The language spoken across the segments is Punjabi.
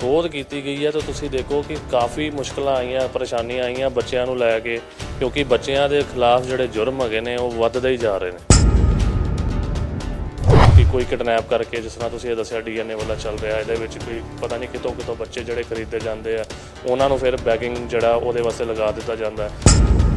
ਸੋਧ ਕੀਤੀ ਗਈ ਹੈ ਤਾਂ ਤੁਸੀਂ ਦੇਖੋ ਕਿ ਕਾਫੀ ਮੁਸ਼ਕਲਾਂ ਆਈਆਂ, ਪਰੇਸ਼ਾਨੀਆਂ ਆਈਆਂ ਬੱਚਿਆਂ ਨੂੰ ਲੈ ਕੇ, ਕਿਉਂਕਿ ਬੱਚਿਆਂ ਦੇ ਖਿਲਾਫ ਜਿਹੜੇ ਜੁਰਮ ਹੈਗੇ ਨੇ ਉਹ ਵੱਧਦੇ ਹੀ ਜਾ ਰਹੇ ਨੇ। ਕਿ ਕੋਈ ਕਿਡਨੈਪ ਕਰਕੇ ਜਿਸ ਤਰ੍ਹਾਂ ਤੁਸੀਂ ਇਹ ਦੱਸਿਆ ਡੀਐਨਏ ਵਾਲਾ ਚੱਲ ਰਿਹਾ, ਇਹਦੇ ਵਿੱਚ ਕੋਈ ਪਤਾ ਨਹੀਂ ਕਿਤੋਂ ਕਿਤੋਂ ਬੱਚੇ ਜਿਹੜੇ ਖਰੀਦੇ ਜਾਂਦੇ ਆ, ਉਹਨਾਂ ਨੂੰ ਫਿਰ ਬੈਕਿੰਗ ਜਿਹੜਾ ਉਹਦੇ ਵਾਸਤੇ ਲਗਾ ਦਿੱਤਾ ਜਾਂਦਾ ਹੈ।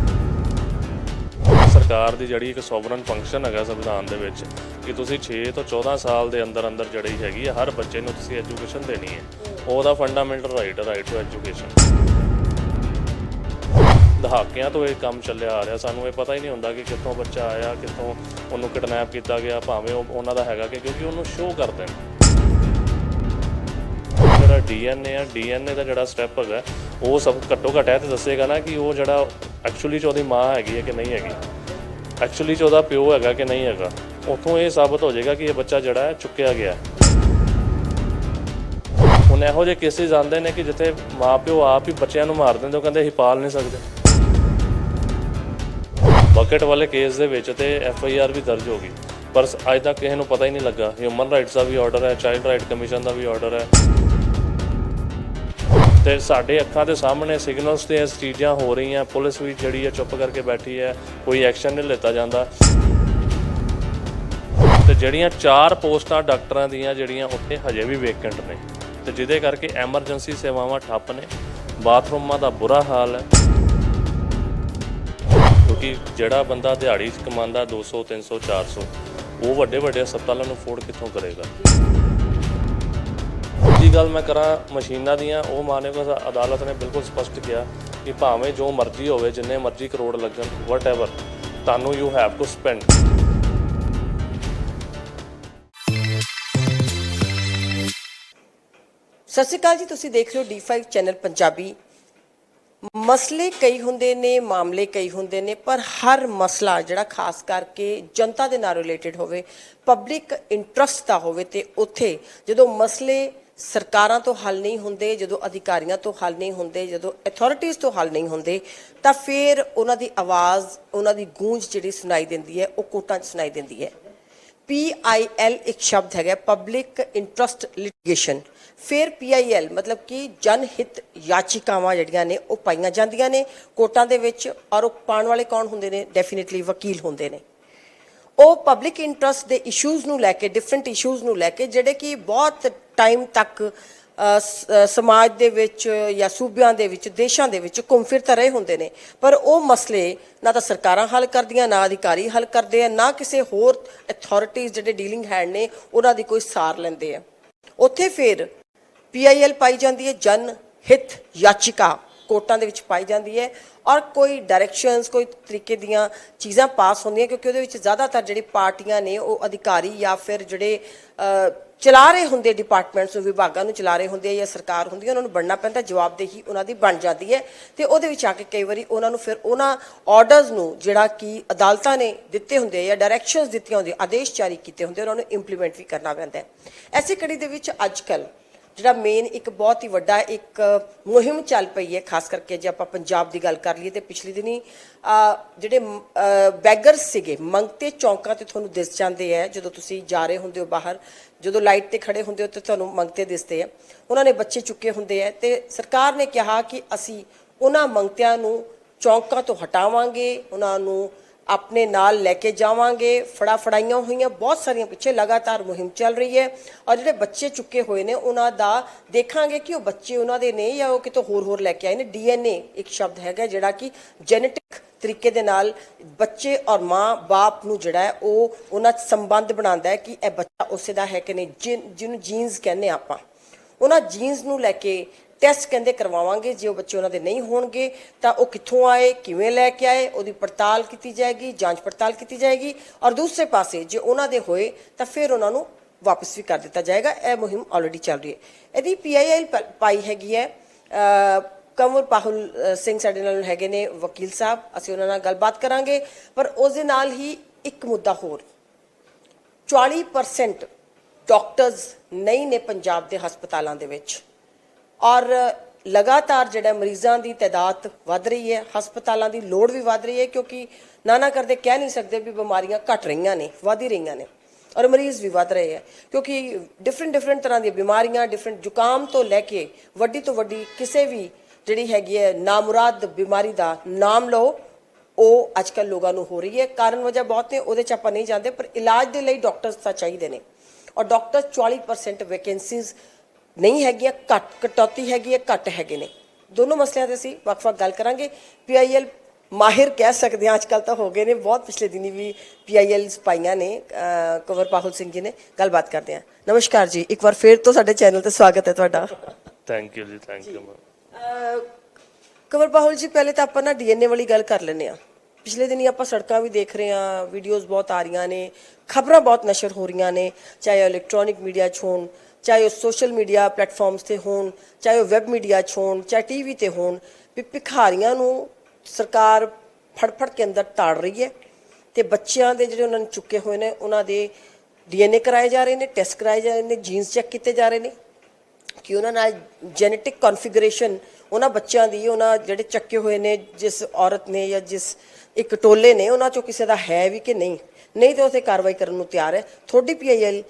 ਸਰਕਾਰ ਦੀ ਜਿਹੜੀ ਇੱਕ ਸੋਵਰਨ ਫੰਕਸ਼ਨ ਹੈਗਾ ਸੰਵਿਧਾਨ ਦੇ ਵਿੱਚ, ਕਿ ਤੁਸੀਂ 6 ਤੋਂ 14 ਸਾਲ ਦੇ ਅੰਦਰ ਅੰਦਰ ਜਿਹੜੀ ਹੈਗੀ ਹੈ ਹਰ ਬੱਚੇ ਨੂੰ ਤੁਸੀਂ ਐਜੂਕੇਸ਼ਨ ਦੇਣੀ ਹੈ। ਉਹਦਾ fundamental right right to education ਦਹਾਕਿਆਂ ਤੋਂ ਇਹ ਕੰਮ ਚੱਲਿਆ ਆ ਰਿਹਾ। ਸਾਨੂੰ ਇਹ ਪਤਾ ਹੀ ਨਹੀਂ ਹੁੰਦਾ ਕਿ ਕਿੱਥੋਂ ਬੱਚਾ ਆਇਆ, ਕਿੱਥੋਂ ਉਹਨੂੰ ਕਿਡਨੈਪ ਕੀਤਾ ਗਿਆ, ਭਾਵੇਂ ਉਹ ਉਹਨਾਂ ਦਾ ਹੈਗਾ ਕਿ ਕਿਉਂਕਿ ਉਹਨੂੰ ਸ਼ੋਅ ਕਰਦੇ ਨੇ ਜਿਹੜਾ ਡੀਐਨਏ ਆ ਡੀਐਨਏ ਦਾ ਜਿਹੜਾ ਸਟੈਪ ਹੈਗਾ, ਉਹ ਸਭ ਘੱਟੋ ਘੱਟ ਹੈ ਤੇ ਦੱਸੇਗਾ ਨਾ ਕਿ ਉਹ ਜਿਹੜਾ ਐਕਚੁਅਲੀ ਚ ਉਹਦੀ ਮਾਂ ਹੈਗੀ ਹੈ ਕਿ ਨਹੀਂ ਹੈਗੀ। ਐਕਚੁਅਲੀ ਚ ਉਹਦਾ ਪਿਓ ਹੈਗਾ ਕਿ ਨਹੀਂ ਹੈਗਾ, ਉੱਥੋਂ ਇਹ ਸਾਬਤ ਹੋ ਜਾਏਗਾ ਕਿ ਇਹ ਬੱਚਾ ਜਿਹੜਾ ਹੈ, ਚੁੱਕਿਆ ਗਿਆ ਹੁਣ ਇਹੋ ਜਿਹੇ ਕੇਸਿਸ ਆਉਂਦੇ ਨੇ ਕਿ ਜਿੱਥੇ ਮਾਪਿਓ ਆਪ ਹੀ ਬੱਚਿਆਂ ਨੂੰ ਮਾਰ ਦਿੰਦੇ, ਉਹ ਕਹਿੰਦੇ ਅਸੀਂ ਪਾਲ ਨਹੀਂ ਸਕਦੇ। ਬਕਟ ਵਾਲੇ ਕੇਸ ਦੇ ਵਿੱਚ ਤੇ ਐਫ ਆਈ ਆਰ ਵੀ ਦਰਜ ਹੋ ਗਈ। ਪਰ ਅੱਜ ਤੱਕ ਕਿਸੇ ਨੂੰ ਪਤਾ ਹੀ ਨਹੀਂ ਲੱਗਾ। ਹਿਊਮਨ ਰਾਈਟਸ ਦਾ ਵੀ ਆਰਡਰ ਹੈ ਚਾਈਲਡ ਰਾਈਟ ਕਮਿਸ਼ਨ ਦਾ ਵੀ ਆਰਡਰ ਹੈ। ਤੇ ਸਾਡੇ ਅੱਖਾਂ ਦੇ ਸਾਹਮਣੇ ਸਿਗਨਲਸ ਤੇ ਇਸ ਚੀਜ਼ਾਂ ਹੋ ਰਹੀਆਂ। ਪੁਲਿਸ ਵੀ ਜਿਹੜੀ ਹੈ ਚੁੱਪ ਕਰਕੇ ਬੈਠੀ ਹੈ, ਕੋਈ ਐਕਸ਼ਨ ਨਹੀਂ ਲਿੱਤਾ ਜਾਂਦਾ। ਤੇ ਜਿਹੜੀਆਂ ਚਾਰ ਪੋਸਟਾਂ ਡਾਕਟਰਾਂ ਦੀਆਂ ਜਿਹੜੀਆਂ ਉੱਥੇ ਹਜੇ ਵੀ ਵੇਕੈਂਟ ਨੇ, ਤੇ ਜਿਹਦੇ ਕਰਕੇ ਐਮਰਜੈਂਸੀ ਸੇਵਾਵਾਂ ਠੱਪ ਨੇ, ਬਾਥਰੂਮਾਂ ਦਾ ਬੁਰਾ ਹਾਲ ਹੈ। ਕਿਉਂਕਿ ਜਿਹੜਾ ਬੰਦਾ ਦਿਹਾੜੀ 'ਚ ਕਮਾਉਂਦਾ 200 300 400 ਉਹ ਵੱਡੇ ਵੱਡੇ ਹਸਪਤਾਲਾਂ ਨੂੰ ਅਫੋਰਡ ਕਿੱਥੋਂ ਕਰੇਗਾ? ਦੂਜੀ ਗੱਲ ਮੈਂ ਕਰਾਂ, ਮਸ਼ੀਨਾਂ ਦੀਆਂ, ਉਹ ਮਾਨਯੋਗ ਅਦਾਲਤ ਨੇ ਬਿਲਕੁਲ ਸਪਸ਼ਟ ਕਿਹਾ ਕਿ ਭਾਵੇਂ ਜੋ ਮਰਜ਼ੀ ਹੋਵੇ, ਜਿੰਨੇ ਮਰਜ਼ੀ ਕਰੋੜ ਲੱਗਣ ਵਟਐਵਰ ਤੁਹਾਨੂੰ ਯੂ ਹੈਵ ਟੂ ਸਪੈਂਡ ਸਤਿ ਸ਼੍ਰੀ ਅਕਾਲ ਜੀ, ਤੁਸੀਂ ਦੇਖ ਰਹੇ ਹੋ D5 ਚੈਨਲ ਪੰਜਾਬੀ। ਮਸਲੇ ਕਈ ਹੁੰਦੇ ਨੇ, ਮਾਮਲੇ ਕਈ ਹੁੰਦੇ ਨੇ, ਪਰ ਹਰ ਮਸਲਾ ਜਿਹੜਾ ਖਾਸ ਕਰਕੇ ਜਨਤਾ ਦੇ ਨਾਲ ਰਿਲੇਟਡ ਹੋਵੇ ਪਬਲਿਕ ਇੰਟਰਸਟ ਦਾ ਹੋਵੇ ਤੇ ਉੱਥੇ ਜਦੋਂ ਮਸਲੇ ਸਰਕਾਰਾਂ ਤੋਂ ਹੱਲ ਨਹੀਂ ਹੁੰਦੇ, ਜਦੋਂ ਅਧਿਕਾਰੀਆਂ ਤੋਂ ਹੱਲ ਨਹੀਂ ਹੁੰਦੇ, ਜਦੋਂ ਅਥਾਰਟੀਆਂ ਤੋਂ ਹੱਲ ਨਹੀਂ ਹੁੰਦੇ, ਤਾਂ ਫਿਰ ਉਹਨਾਂ ਦੀ ਆਵਾਜ਼, ਉਹਨਾਂ ਦੀ ਗੂੰਜ ਜਿਹੜੀ ਸੁਣਾਈ ਦਿੰਦੀ ਹੈ, ਉਹ ਕੋਟਾਂ 'ਚ ਸੁਣਾਈ ਦਿੰਦੀ ਹੈ। PIL ਇੱਕ ਸ਼ਬਦ ਹੈਗਾ ਪਬਲਿਕ ਇੰਟਰਸਟ ਲਿਟੀਗੇਸ਼ਨ ਫਿਰ PIL ਮਤਲਬ ਕਿ ਜਨ ਹਿੱਤ ਯਾਚਿਕਾਵਾਂ ਜਿਹੜੀਆਂ ਨੇ, ਉਹ ਪਾਈਆਂ ਜਾਂਦੀਆਂ ਨੇ ਕੋਰਟਾਂ ਦੇ ਵਿੱਚ ਔਰ ਉਹ ਪਾਉਣ ਵਾਲੇ ਕੌਣ ਹੁੰਦੇ ਨੇ? ਡੈਫੀਨਿਟਲੀ ਵਕੀਲ ਹੁੰਦੇ ਨੇ। ਉਹ ਪਬਲਿਕ ਇੰਟਰਸਟ ਦੇ ਇਸ਼ੂਜ਼ ਨੂੰ ਲੈ ਕੇ ਡਿਫਰੈਂਟ ਇਸ਼ੂਜ਼ ਨੂੰ ਲੈ ਕੇ, ਜਿਹੜੇ ਕਿ ਬਹੁਤ ਟਾਈਮ ਤੱਕ ਸਮਾਜ ਦੇ ਵਿੱਚ ਜਾਂ ਸੂਬਿਆਂ ਦੇ ਵਿੱਚ, ਦੇਸ਼ਾਂ ਦੇ ਵਿੱਚ ਘੁੰਮ ਫਿਰ ਤਾਂ ਰਹੇ ਹੁੰਦੇ ਨੇ। ਪਰ ਉਹ ਮਸਲੇ ਨਾ ਤਾਂ ਸਰਕਾਰਾਂ ਹੱਲ ਕਰਦੀਆਂ, ਨਾ ਅਧਿਕਾਰੀ ਹੱਲ ਕਰਦੇ ਆ, ਨਾ ਕਿਸੇ ਹੋਰ ਅਥਾਰਟੀਆਂ ਜਿਹੜੇ ਡੀਲਿੰਗ ਹੈਂਡ ਨੇ, ਉਹਨਾਂ ਦੀ ਕੋਈ ਸਾਰ ਲੈਂਦੇ ਆ। ਉੱਥੇ ਫਿਰ ਪੀਆਈਐਲ ਪਾਈ ਜਾਂਦੀ ਹੈ, ਜਨ ਹਿੱਤ ਯਾਚਿਕਾ ਕੋਰਟਾਂ ਦੇ ਵਿੱਚ ਪਾਈ ਜਾਂਦੀ ਹੈ ਔਰ ਕੋਈ ਡਾਇਰੈਕਸ਼ਨਸ ਕੋਈ ਤਰੀਕੇ ਦੀਆਂ ਚੀਜ਼ਾਂ ਪਾਸ ਹੁੰਦੀਆਂ ਕਿਉਂਕਿ ਉਹਦੇ ਵਿੱਚ ਜ਼ਿਆਦਾਤਰ ਜਿਹੜੀ ਪਾਰਟੀਆਂ ਨੇ ਉਹ ਅਧਿਕਾਰੀ ਜਾਂ ਫਿਰ ਜਿਹੜੇ ਚਲਾ ਰਹੇ ਹੁੰਦੇ ਡਿਪਾਰਟਮੈਂਟਸ ਨੂੰ, ਵਿਭਾਗਾਂ ਨੂੰ ਚਲਾ ਰਹੇ ਹੁੰਦੇ ਆ ਜਾਂ ਸਰਕਾਰ ਹੁੰਦੀ ਹੈ ਉਹਨਾਂ ਨੂੰ ਬਣਨਾ ਪੈਂਦਾ, ਜਵਾਬਦੇਹੀ ਉਹਨਾਂ ਦੀ ਬਣ ਜਾਂਦੀ ਹੈ। ਤੇ ਉਹਦੇ ਵਿੱਚ ਆ ਕੇ ਕਈ ਵਾਰੀ ਉਹਨਾਂ ਨੂੰ ਫਿਰ ਉਹਨਾਂ ਆਰਡਰਸ ਨੂੰ ਜਿਹੜਾ ਕਿ ਅਦਾਲਤਾਂ ਨੇ ਦਿੱਤੇ ਹੁੰਦੇ ਜਾਂ ਡਾਇਰੈਕਸ਼ਨਸ ਦਿੱਤੀਆਂ ਹੁੰਦੀਆਂ, ਆਦੇਸ਼ ਜਾਰੀ ਕੀਤੇ ਹੁੰਦੇ ਉਹਨਾਂ ਨੂੰ ਇੰਪਲੀਮੈਂਟ ਵੀ ਕਰਨਾ ਪੈਂਦਾ ਹੈ। ਐਸੀ ਕੜੀ ਦੇ ਵਿੱਚ ਅੱਜ ਕੱਲ੍ਹ ਜਿਹੜਾ ਮੇਨ ਇੱਕ ਬਹੁਤ ਹੀ ਵੱਡਾ ਇੱਕ ਮੁਹਿੰਮ ਚੱਲ ਪਈ ਹੈ, ਖਾਸ ਕਰਕੇ ਜੇ ਆਪਾਂ ਪੰਜਾਬ ਦੀ ਗੱਲ ਕਰ ਲਈਏ ਤੇ ਪਿਛਲੇ ਦਿਨੀ ਜਿਹੜੇ ਬੈਗਰਸ ਸੀਗੇ, ਮੰਗਤੇ ਚੌਂਕਾਂ ਤੇ ਤੁਹਾਨੂੰ ਦਿਸ ਜਾਂਦੇ ਆ, ਜਦੋਂ ਤੁਸੀਂ ਜਾ ਰਹੇ ਹੁੰਦੇ ਹੋ ਬਾਹਰ, ਜਦੋਂ ਲਾਈਟ ਤੇ ਖੜੇ ਹੁੰਦੇ ਹੋ ਤੇ ਤੁਹਾਨੂੰ ਮੰਗਤੇ ਦਿਸਦੇ ਆ। ਉਹਨਾਂ ਨੇ ਬੱਚੇ ਚੁੱਕੇ ਹੁੰਦੇ ਆ ਤੇ ਸਰਕਾਰ ਨੇ ਕਿਹਾ ਕਿ ਅਸੀਂ ਉਹਨਾਂ ਮੰਗਤਿਆਂ ਨੂੰ ਚੌਂਕਾਂ ਤੋਂ ਹਟਾਵਾਂਗੇ, ਉਹਨਾਂ ਨੂੰ ਆਪਣੇ ਨਾਲ ਲੈ ਕੇ ਜਾਵਾਂਗੇ। ਫੜਾ ਫੜਾਈਆਂ ਹੋਈਆਂ, ਬਹੁਤ ਸਾਰੀਆਂ ਪਿੱਛੇ ਲਗਾਤਾਰ ਮੁਹਿੰਮ ਚੱਲ ਰਹੀ ਹੈ ਔਰ ਜਿਹੜੇ ਬੱਚੇ ਚੁੱਕੇ ਹੋਏ ਨੇ, ਉਹਨਾਂ ਦਾ ਦੇਖਾਂਗੇ ਕਿ ਉਹ ਬੱਚੇ ਉਹਨਾਂ ਦੇ ਨੇ ਜਾਂ ਉਹ ਕਿਤੋਂ ਹੋਰ ਹੋਰ ਲੈ ਕੇ ਆਏ ਨੇ। ਡੀਐਨਏ ਇੱਕ ਸ਼ਬਦ ਹੈਗਾ ਜਿਹੜਾ ਕਿ ਜੈਨੇਟਿਕ ਤਰੀਕੇ ਦੇ ਨਾਲ ਬੱਚੇ ਔਰ ਮਾਂ ਬਾਪ ਨੂੰ ਜਿਹੜਾ ਹੈ ਉਹ ਉਹਨਾਂ 'ਚ ਸੰਬੰਧ ਬਣਾਉਂਦਾ ਹੈ ਕਿ ਇਹ ਬੱਚਾ ਉਸੇ ਦਾ ਹੈ ਕਿ ਨਹੀਂ, ਜਿਨ- ਜਿਹਨੂੰ ਜੀਨਸ ਕਹਿੰਦੇ ਆਪਾਂ। ਉਹਨਾਂ ਜੀਨਸ ਨੂੰ ਲੈ ਕੇ ਟੈਸਟ ਕਹਿੰਦੇ ਕਰਵਾਵਾਂਗੇ, ਜੇ ਉਹ ਬੱਚੇ ਉਹਨਾਂ ਦੇ ਨਹੀਂ ਹੋਣਗੇ, ਤਾਂ ਉਹ ਕਿੱਥੋਂ ਆਏ, ਕਿਵੇਂ ਲੈ ਕੇ ਆਏ, ਉਹਦੀ ਪੜਤਾਲ ਕੀਤੀ ਜਾਏਗੀ, ਜਾਂਚ ਪੜਤਾਲ ਕੀਤੀ ਜਾਏਗੀ। ਔਰ ਦੂਸਰੇ ਪਾਸੇ ਜੇ ਉਹਨਾਂ ਦੇ ਹੋਏ, ਤਾਂ ਫਿਰ ਉਹਨਾਂ ਨੂੰ ਵਾਪਸ ਵੀ ਕਰ ਦਿੱਤਾ ਜਾਏਗਾ। ਇਹ ਮੁਹਿੰਮ ਆਲਰੇਡੀ ਚੱਲ ਰਹੀ ਹੈ। ਇਹਦੀ ਪੀਆਈਐਲ ਪਾਈ ਹੈਗੀ ਹੈ। ਕੰਵਰ ਪਾਹੁਲ ਸਿੰਘ ਸਾਡੇ ਨਾਲ ਹੈਗੇ ਨੇ, ਵਕੀਲ ਸਾਹਿਬ, ਅਸੀਂ ਉਹਨਾਂ ਨਾਲ ਗੱਲਬਾਤ ਕਰਾਂਗੇ। ਪਰ ਉਸ ਦੇ ਨਾਲ ਹੀ ਇੱਕ ਮੁੱਦਾ ਹੋਰ। 40% ਡਾਕਟਰਸ ਨਹੀਂ ਨੇ ਪੰਜਾਬ ਦੇ ਹਸਪਤਾਲਾਂ ਦੇ ਵਿੱਚ। ਔਰ ਲਗਾਤਾਰ ਜਿਹੜਾ ਮਰੀਜ਼ਾਂ ਦੀ ਤਾਦਾਦ ਵੱਧ ਰਹੀ ਹੈ, ਹਸਪਤਾਲਾਂ ਦੀ ਲੋੜ ਵੀ ਵੱਧ ਰਹੀ ਹੈ, ਕਿਉਂਕਿ ਨਾ ਨਾ ਕਰਦੇ ਕਹਿ ਨਹੀਂ ਸਕਦੇ ਵੀ ਬਿਮਾਰੀਆਂ ਘਟ ਰਹੀਆਂ ਨੇ, ਵਧ ਹੀ ਰਹੀਆਂ ਨੇ ਔਰ ਮਰੀਜ਼ ਵੀ ਵੱਧ ਰਹੇ ਹੈ, ਕਿਉਂਕਿ ਡਿਫਰੈਂਟ ਡਿਫਰੈਂਟ ਤਰ੍ਹਾਂ ਦੀਆਂ ਬਿਮਾਰੀਆਂ ਡਿਫਰੈਂਟ ਜ਼ੁਕਾਮ ਤੋਂ ਲੈ ਕੇ ਵੱਡੀ ਤੋਂ ਵੱਡੀ ਕਿਸੇ ਵੀ ਜਿਹੜੀ ਹੈਗੀ ਹੈ ਨਾਮੁਰਾਦ ਬਿਮਾਰੀ ਦਾ ਨਾਮ ਲਓ, ਉਹ ਅੱਜ ਕੱਲ੍ਹ ਲੋਕਾਂ ਨੂੰ ਹੋ ਰਹੀ ਹੈ। ਕਾਰਨ ਵਜ੍ਹਾ ਬਹੁਤ ਨੇ, ਉਹਦੇ ਚ ਆਪਾਂ ਨਹੀਂ ਜਾਂਦੇ, ਪਰ ਇਲਾਜ ਦੇ ਲਈ ਡਾਕਟਰਸ ਤਾਂ ਚਾਹੀਦੇ ਨੇ। ਔਰ ਡਾਕਟਰ 40% ਵੈਕੈਂਸੀਜ਼ ਨਹੀਂ ਹੈਗੀਆਂ ਘੱਟ ਕਟੌਤੀ ਹੈਗੀ ਹੈ ਘੱਟ ਹੈਗੇ ਨੇ। ਦੋਨੋਂ ਮਸਲਿਆਂ ਤੇ ਅਸੀਂ ਵੱਖ-ਵੱਖ ਗੱਲ ਕਰਾਂਗੇ। ਪੀਆਈਐਲ ਮਾਹਿਰ ਕਹਿ ਸਕਦੇ ਹਾਂ ਅੱਜ ਕੱਲ ਤਾਂ ਹੋ ਗਏ ਨੇ ਬਹੁਤ ਪਿਛਲੇ ਦਿਨੀ ਵੀ ਪੀਆਈਐਲਸ ਪਾਈਆਂ ਨੇ ਕੰਵਰ ਪਾਹੁਲ ਸਿੰਘ ਜੀ ਨੇ ਗੱਲਬਾਤ ਕਰਦੇ ਹਾਂ ਨਮਸਕਾਰ ਜੀ ਇੱਕ ਵਾਰ ਫੇਰ ਤੋਂ ਸਾਡੇ ਚੈਨਲ ਤੇ ਸਵਾਗਤ ਹੈ ਤੁਹਾਡਾ। Thank you ji thank you Kanwar Pahul ji ਪਹਿਲੇ ਤਾਂ ਆਪਾਂ ਨਾ ਡੀਐਨਏ ਵਾਲੀ ਗੱਲ ਕਰ ਲੈਂਦੇ ਆ। ਪਿਛਲੇ ਦਿਨੀ ਆਪਾਂ ਸੜਕਾਂ ਵੀ ਦੇਖ ਰਹੇ ਆ ਵੀਡੀਓਜ਼ ਬਹੁਤ ਆ ਰਹੀਆਂ ਨੇ ਖਬਰਾਂ ਬਹੁਤ ਨਸ਼ਰ ਹੋ ਰਹੀਆਂ ਨੇ ਚਾਹੇ ਇਲੈਕਟ੍ਰੋਨਿਕ ਮੀਡੀਆ 'ਚ ਹੋਣ ਚਾਹੇ ਉਹ ਸੋਸ਼ਲ ਮੀਡੀਆ ਪਲੇਟਫਾਰਮਸ ਤੇ ਹੋਣ, ਚਾਹੇ ਉਹ ਵੈਬ ਮੀਡੀਆ 'ਚ ਹੋਣ, ਚਾਹੇ ਟੀਵੀ ਤੇ ਹੋਣ, ਵੀ ਭਿਖਾਰੀਆਂ ਨੂੰ ਸਰਕਾਰ ਫੜਫੜ ਕੇ ਅੰਦਰ ਤਾੜ ਰਹੀ ਹੈ ਤੇ ਬੱਚਿਆਂ ਦੇ ਜਿਹੜੇ ਉਹਨਾਂ ਨੇ ਚੁੱਕੇ ਹੋਏ ਨੇ, ਉਹਨਾਂ ਦੇ ਡੀਐਨਏ ਕਰਾਏ ਜਾ ਰਹੇ ਨੇ, ਟੈਸਟ ਕਰਾਏ ਜਾ ਰਹੇ ਨੇ ਜੀਨਸ ਚੈੱਕ ਕੀਤੇ ਜਾ ਰਹੇ ਨੇ, ਕਿ ਉਹਨਾਂ ਨਾਲ ਜੈਨੇਟਿਕ ਕਨਫੀਗਰੇਸ਼ਨ ਉਹਨਾਂ ਬੱਚਿਆਂ ਦੀ, ਉਹਨਾਂ ਜਿਹੜੇ ਚੱਕੇ ਹੋਏ ਨੇ, ਜਿਸ ਔਰਤ ਨੇ ਜਾਂ ਜਿਸ ਇੱਕ ਟੋਲੇ ਨੇ, ਉਹਨਾਂ ਚੋਂ ਕਿਸੇ ਦਾ ਹੈ ਵੀ ਕਿ ਨਹੀਂ? ਨਹੀਂ ਤੇ ਉਥੇ ਕਾਰਵਾਈ ਕਰਨ ਨੂੰ ਤਿਆਰ ਹੈ। ਤੁਹਾਡੀ ਪੀਆਈਐਲ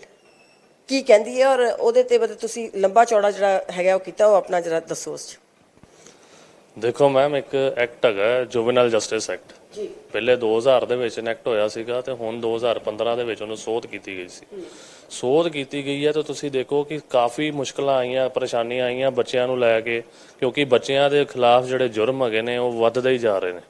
ਕੀ ਕਹਿੰਦੀ ਹੈ ਔਰ ਉਹਦੇ ਤੇ ਮਤਲਬ ਤੁਸੀਂ ਲੰਬਾ ਚੌੜਾ ਜਿਹੜਾ ਹੈਗਾ ਉਹ ਕੀਤਾ ਉਹ ਆਪਣਾ ਜਰਾ ਦੱਸੋ ਉਸ 'ਚ। ਦੇਖੋ ਮੈਮ ਇੱਕ ਐਕਟ ਹੈਗਾ ਜੁਵੈਨਲ ਜਸਟਿਸ ਐਕਟ। ਜੀ। ਪਹਿਲੇ 2000 ਦੇ ਵਿੱਚ ਇਨੈਕਟ ਹੋਇਆ ਸੀਗਾ ਤੇ ਹੁਣ 2015 ਦੇ ਵਿੱਚ ਉਹਨੂੰ ਸੋਧ ਕੀਤੀ ਗਈ ਸੀ। ਸੋਧ ਕੀਤੀ ਗਈ ਹੈ ਤਾਂ ਤੁਸੀਂ ਦੇਖੋ ਕਿ ਕਾਫੀ ਮੁਸ਼ਕਲਾਂ ਆਈਆਂ ਪਰੇਸ਼ਾਨੀਆਂ ਆਈਆਂ ਬੱਚਿਆਂ ਨੂੰ ਲੈ ਕੇ ਕਿਉਂਕਿ ਬੱਚਿਆਂ ਦੇ ਖਿਲਾਫ ਜਿਹੜੇ ਜੁਰਮ ਹੈਗੇ ਨੇ ਉਹ ਵੱਧਦੇ ਹੀ ਜਾ ਰਹੇ ਨੇ।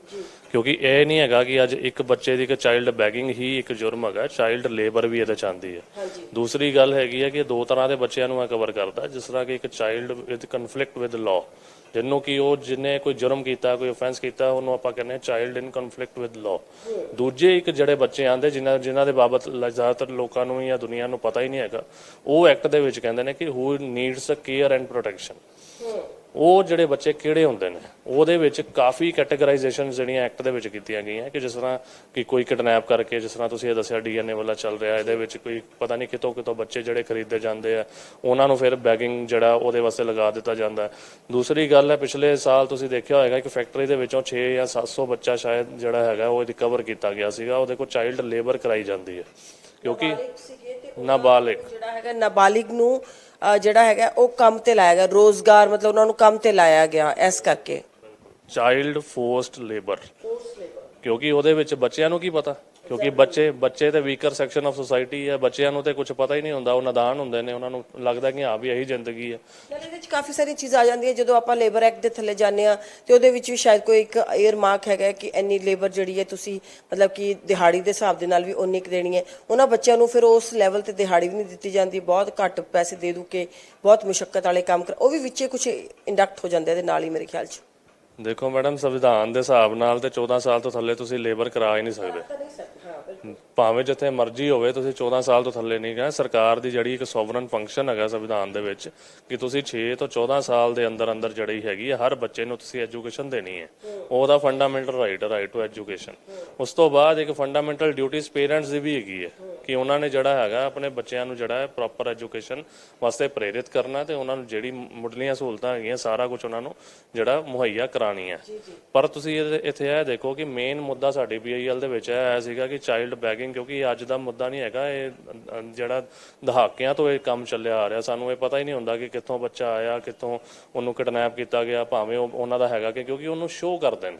ਕਿਉਂਕਿ ਇਹ ਨਹੀਂ ਹੈਗਾ ਕਿ ਅੱਜ ਇੱਕ ਬੱਚੇ ਦੀ ਇੱਕ ਚਾਈਲਡ ਬੈਗਿੰਗ ਹੀ ਇੱਕ ਜੁਰਮ ਹੈਗਾ ਚਾਈਲਡ ਲੇਬਰ ਵੀ ਇਹਦੇ ਚ ਆਉਂਦੀ ਹੈ। ਦੂਸਰੀ ਗੱਲ ਹੈਗੀ ਹੈ ਕਿ ਦੋ ਤਰ੍ਹਾਂ ਦੇ ਬੱਚਿਆਂ ਨੂੰ ਇਹ ਕਵਰ ਕਰਦਾ ਜਿਸ ਤਰ੍ਹਾਂ ਕਿ ਇੱਕ child with conflict with law ਜਿਹਨੂੰ ਕਿ ਉਹ ਜਿਹਨੇ ਕੋਈ ਜੁਰਮ ਕੀਤਾ ਕੋਈ ਅਫੈਂਸ ਕੀਤਾ ਉਹਨੂੰ ਆਪਾਂ ਕਹਿੰਦੇ child in conflict with law ਦੂਜੇ ਇੱਕ ਜਿਹੜੇ ਬੱਚੇ ਆਂਦੇ ਜਿਨ੍ਹਾਂ ਜਿਨ੍ਹਾਂ ਦੇ ਬਾਬਤ ਜ਼ਿਆਦਾਤਰ ਲੋਕਾਂ ਨੂੰ ਜਾਂ ਦੁਨੀਆ ਨੂੰ ਪਤਾ ਹੀ ਨਹੀਂ ਹੈਗਾ ਉਹ ਐਕਟ ਦੇ ਵਿੱਚ ਕਹਿੰਦੇ ਨੇ ਕਿ who needs a care and protection ਉਹ ਜਿਹੜੇ ਬੱਚੇ ਕਿਹੜੇ ਹੁੰਦੇ ਨੇ ਉਹਦੇ ਵਿੱਚ ਕਾਫੀ ਕੈਟਾਗਰਾਈਜੇਸ਼ਨ ਜਿਹੜੀਆਂ ਐਕਟ ਦੇ ਵਿੱਚ ਕੀਤੀਆਂ ਗਈਆਂ ਕਿ ਜਿਸ ਤਰ੍ਹਾਂ ਕਿ ਕੋਈ ਕਿਡਨੈਪ ਕਰਕੇ ਜਿਸ ਤਰ੍ਹਾਂ ਤੁਸੀਂ ਇਹ ਦੱਸਿਆ ਡੀਐਨਏ ਵਾਲਾ ਚੱਲ ਰਿਹਾ ਇਹਦੇ ਵਿੱਚ ਕੋਈ ਪਤਾ ਨਹੀਂ ਕਿਤੋਂ ਕਿਤੋਂ ਬੱਚੇ ਜਿਹੜੇ ਖਰੀਦੇ ਜਾਂਦੇ ਆ ਉਹਨਾਂ ਨੂੰ ਫਿਰ ਬੈਗਿੰਗ ਜਿਹੜਾ ਉਹਦੇ ਵਾਸਤੇ ਲਗਾ ਦਿੱਤਾ ਜਾਂਦਾ। ਦੂਸਰੀ ਗੱਲ ਹੈ ਪਿਛਲੇ ਸਾਲ ਤੁਸੀਂ ਦੇਖਿਆ ਹੋਵੇਗਾ ਕਿ ਫੈਕਟਰੀ ਦੇ ਵਿੱਚੋਂ 6 ਜਾਂ 700 ਬੱਚਾ ਸ਼ਾਇਦ ਜਿਹੜਾ ਹੈਗਾ ਉਹ ਰਿਕਵਰ ਕੀਤਾ ਗਿਆ ਸੀਗਾ ਉਹਦੇ ਕੋਲ ਚਾਈਲਡ ਲੇਬਰ ਕਰਾਈ ਜਾਂਦੀ ਹੈ ਕਿਉਂਕਿ ਨਾਬਾਲਿਗ ਜਿਹੜਾ ਹੈਗਾ ਨਾਬਾਲਿਗ ਨੂੰ ਜਿਹੜਾ ਹੈਗਾ, ਉਹ ਕੰਮ ਤੇ ਲਾਇਆ ਗਿਆ, ਰੋਜ਼ਗਾਰ ਮਤਲਬ ਉਹਨਾਂ ਨੂੰ ਕੰਮ ਤੇ ਲਾਇਆ ਗਿਆ, ਇਸ ਕਰਕੇ। ਚਾਈਲਡ ਫੋਰਸਡ ਲੇਬਰ ਕਿਉਂਕਿ ਉਹਦੇ ਵਿੱਚ ਬੱਚਿਆਂ ਨੂੰ ਕੀ ਪਤਾ? ਕਿਉਂਕਿ ਬੱਚੇ ਬੱਚੇ ਤੇ ਵੀਕਰ ਸੈਕਸ਼ਨ ਆਫ ਸੋਸਾਇਟੀ ਹੈ ਬੱਚਿਆਂ ਨੂੰ ਤੇ ਕੁਝ ਪਤਾ ਹੀ ਨਹੀਂ ਹੁੰਦਾ ਉਹ ਨਾਦਾਨ ਹੁੰਦੇ ਨੇ ਉਹਨਾਂ ਨੂੰ ਲੱਗਦਾ ਕਿ ਹਾਂ ਵੀ ਇਹੀ ਜ਼ਿੰਦਗੀ ਹੈ। ਇਹਦੇ ਵਿੱਚ ਕਾਫੀ ਸਾਰੀ ਚੀਜ਼ਾਂ ਆ ਜਾਂਦੀਆਂ ਜਦੋਂ ਆਪਾਂ ਲੇਬਰ ਐਕਟ ਦੇ ਥੱਲੇ ਜਾਂਦੇ ਆ ਤੇ ਉਹਦੇ ਵਿੱਚ ਵੀ ਸ਼ਾਇਦ ਕੋਈ ਇੱਕ ਏਅਰ ਮਾਰਕ ਹੈਗਾ ਕਿ ਇੰਨੀ ਲੇਬਰ ਜਿਹੜੀ ਹੈ ਤੁਸੀਂ ਮਤਲਬ ਕਿ ਦਿਹਾੜੀ ਦੇ ਹਿਸਾਬ ਦੇ ਨਾਲ ਵੀ ਉਨੀ ਕੁ ਦੇਣੀ ਹੈ। ਉਹਨਾਂ ਬੱਚਿਆਂ ਨੂੰ ਫਿਰ ਉਸ ਲੈਵਲ ਤੇ ਦਿਹਾੜੀ ਵੀ ਨਹੀਂ ਦਿੱਤੀ ਜਾਂਦੀ ਬਹੁਤ ਘੱਟ ਪੈਸੇ ਦੇ ਦੂ ਕੇ ਬਹੁਤ ਮੁਸ਼ਕਲ ਵਾਲੇ ਕੰਮ ਕਰ ਉਹ ਵੀ ਵਿੱਚੇ ਕੁਝ ਇੰਡਕਟ ਹੋ ਜਾਂਦੇ ਇਹਦੇ ਨਾਲ ਹੀ ਮੇਰੇ ਖਿਆਲ 'ਚ। ਦੇਖੋ ਮੈਡਮ, ਸੰਵਿਧਾਨ ਦੇ ਹਿਸਾਬ ਨਾਲ ਤੇ 14 ਸਾਲ ਤੋਂ ਥੱਲੇ ਤੁਸੀਂ ਲੇਬਰ ਕਰਾ ਹੀ ਨਹੀਂ ਸਕਦੇ। ਭਾਵੇਂ ਜਿੱਥੇ ਮਰਜ਼ੀ ਹੋਵੇ, ਤੁਸੀਂ 14 ਸਾਲ ਤੋਂ ਥੱਲੇ ਨਹੀਂ ਗਏ। ਸਰਕਾਰ ਦੀ ਜਿਹੜੀ ਇੱਕ ਸੋਵਰਨ ਫੰਕਸ਼ਨ ਹੈਗਾ ਸੰਵਿਧਾਨ ਦੇ ਵਿੱਚ, ਕਿ ਤੁਸੀਂ 6 ਤੋਂ 14 ਸਾਲ ਦੇ ਅੰਦਰ ਅੰਦਰ ਜਿਹੜੀ ਹੈਗੀ ਹੈ ਹਰ ਬੱਚੇ ਨੂੰ ਤੁਸੀਂ ਐਜੂਕੇਸ਼ਨ ਦੇਣੀ ਹੈ। ਉਹਦਾ ਫੰਡਾਮੈਂਟਲ ਰਾਈਟ ਹੈ ਰਾਈਟ ਟੂ ਐਜੂਕੇਸ਼ਨ ਉਸ ਤੋਂ ਬਾਅਦ ਇੱਕ ਫੰਡਾਮੈਂਟਲ ਡਿਊਟੀਜ਼ ਪੇਰੈਂਟਸ ਦੀ ਵੀ ਹੈਗੀ ਹੈ, ਕਿ ਉਹਨਾਂ ਨੇ ਜਿਹੜਾ ਹੈਗਾ, ਆਪਣੇ ਬੱਚਿਆਂ ਨੂੰ ਜਿਹੜਾ ਹੈ ਪ੍ਰੋਪਰ ਐਜੂਕੇਸ਼ਨ ਵਾਸਤੇ ਪ੍ਰੇਰਿਤ ਕਰਨਾ ਤੇ ਉਹਨਾਂ ਨੂੰ ਜਿਹੜੀ ਮੁੱਢਲੀਆਂ ਸਹੂਲਤਾਂ ਹੈਗੀਆਂ, ਸਾਰਾ ਕੁਝ ਉਹਨਾਂ ਨੂੰ ਜਿਹੜਾ ਮੁਹੱਈਆ ਕਰਾਣੀ ਹੈ। ਪਰ ਤੁਸੀਂ ਇਹਦੇ- ਇੱਥੇ ਇਹ ਦੇਖੋ ਕਿ ਮੇਨ ਮੁੱਦਾ ਸਾਡੀ ਪੀਆਈਐਲ ਦੇ ਵਿੱਚ ਇਹ ਆਇਆ ਸੀਗਾ ਕਿ ਚਾਈਲਡ ਬੈਗਿੰਗ ਕਿਉਂਕਿ ਅੱਜ ਦਾ ਮੁੱਦਾ ਨਹੀਂ ਹੈਗਾ, ਇਹ ਜਿਹੜਾ ਦਹਾਕਿਆਂ ਤੋਂ ਇਹ ਕੰਮ ਚੱਲਿਆ ਆ ਰਿਹਾ, ਸਾਨੂੰ ਇਹ ਪਤਾ ਹੀ ਨਹੀਂ ਹੁੰਦਾ ਕਿ ਕਿੱਥੋਂ ਬੱਚਾ ਆਇਆ, ਕਿੱਥੋਂ ਉਹਨੂੰ ਕਿਡਨੈਪ ਕੀਤਾ ਗਿਆ, ਭਾਵੇਂ ਉਹਨਾਂ ਦਾ ਹੈਗਾ ਕਿ, ਕਿਉਂਕਿ ਉਹਨੂੰ ਸ਼ੋਅ ਕਰਦੇ ਨੇ।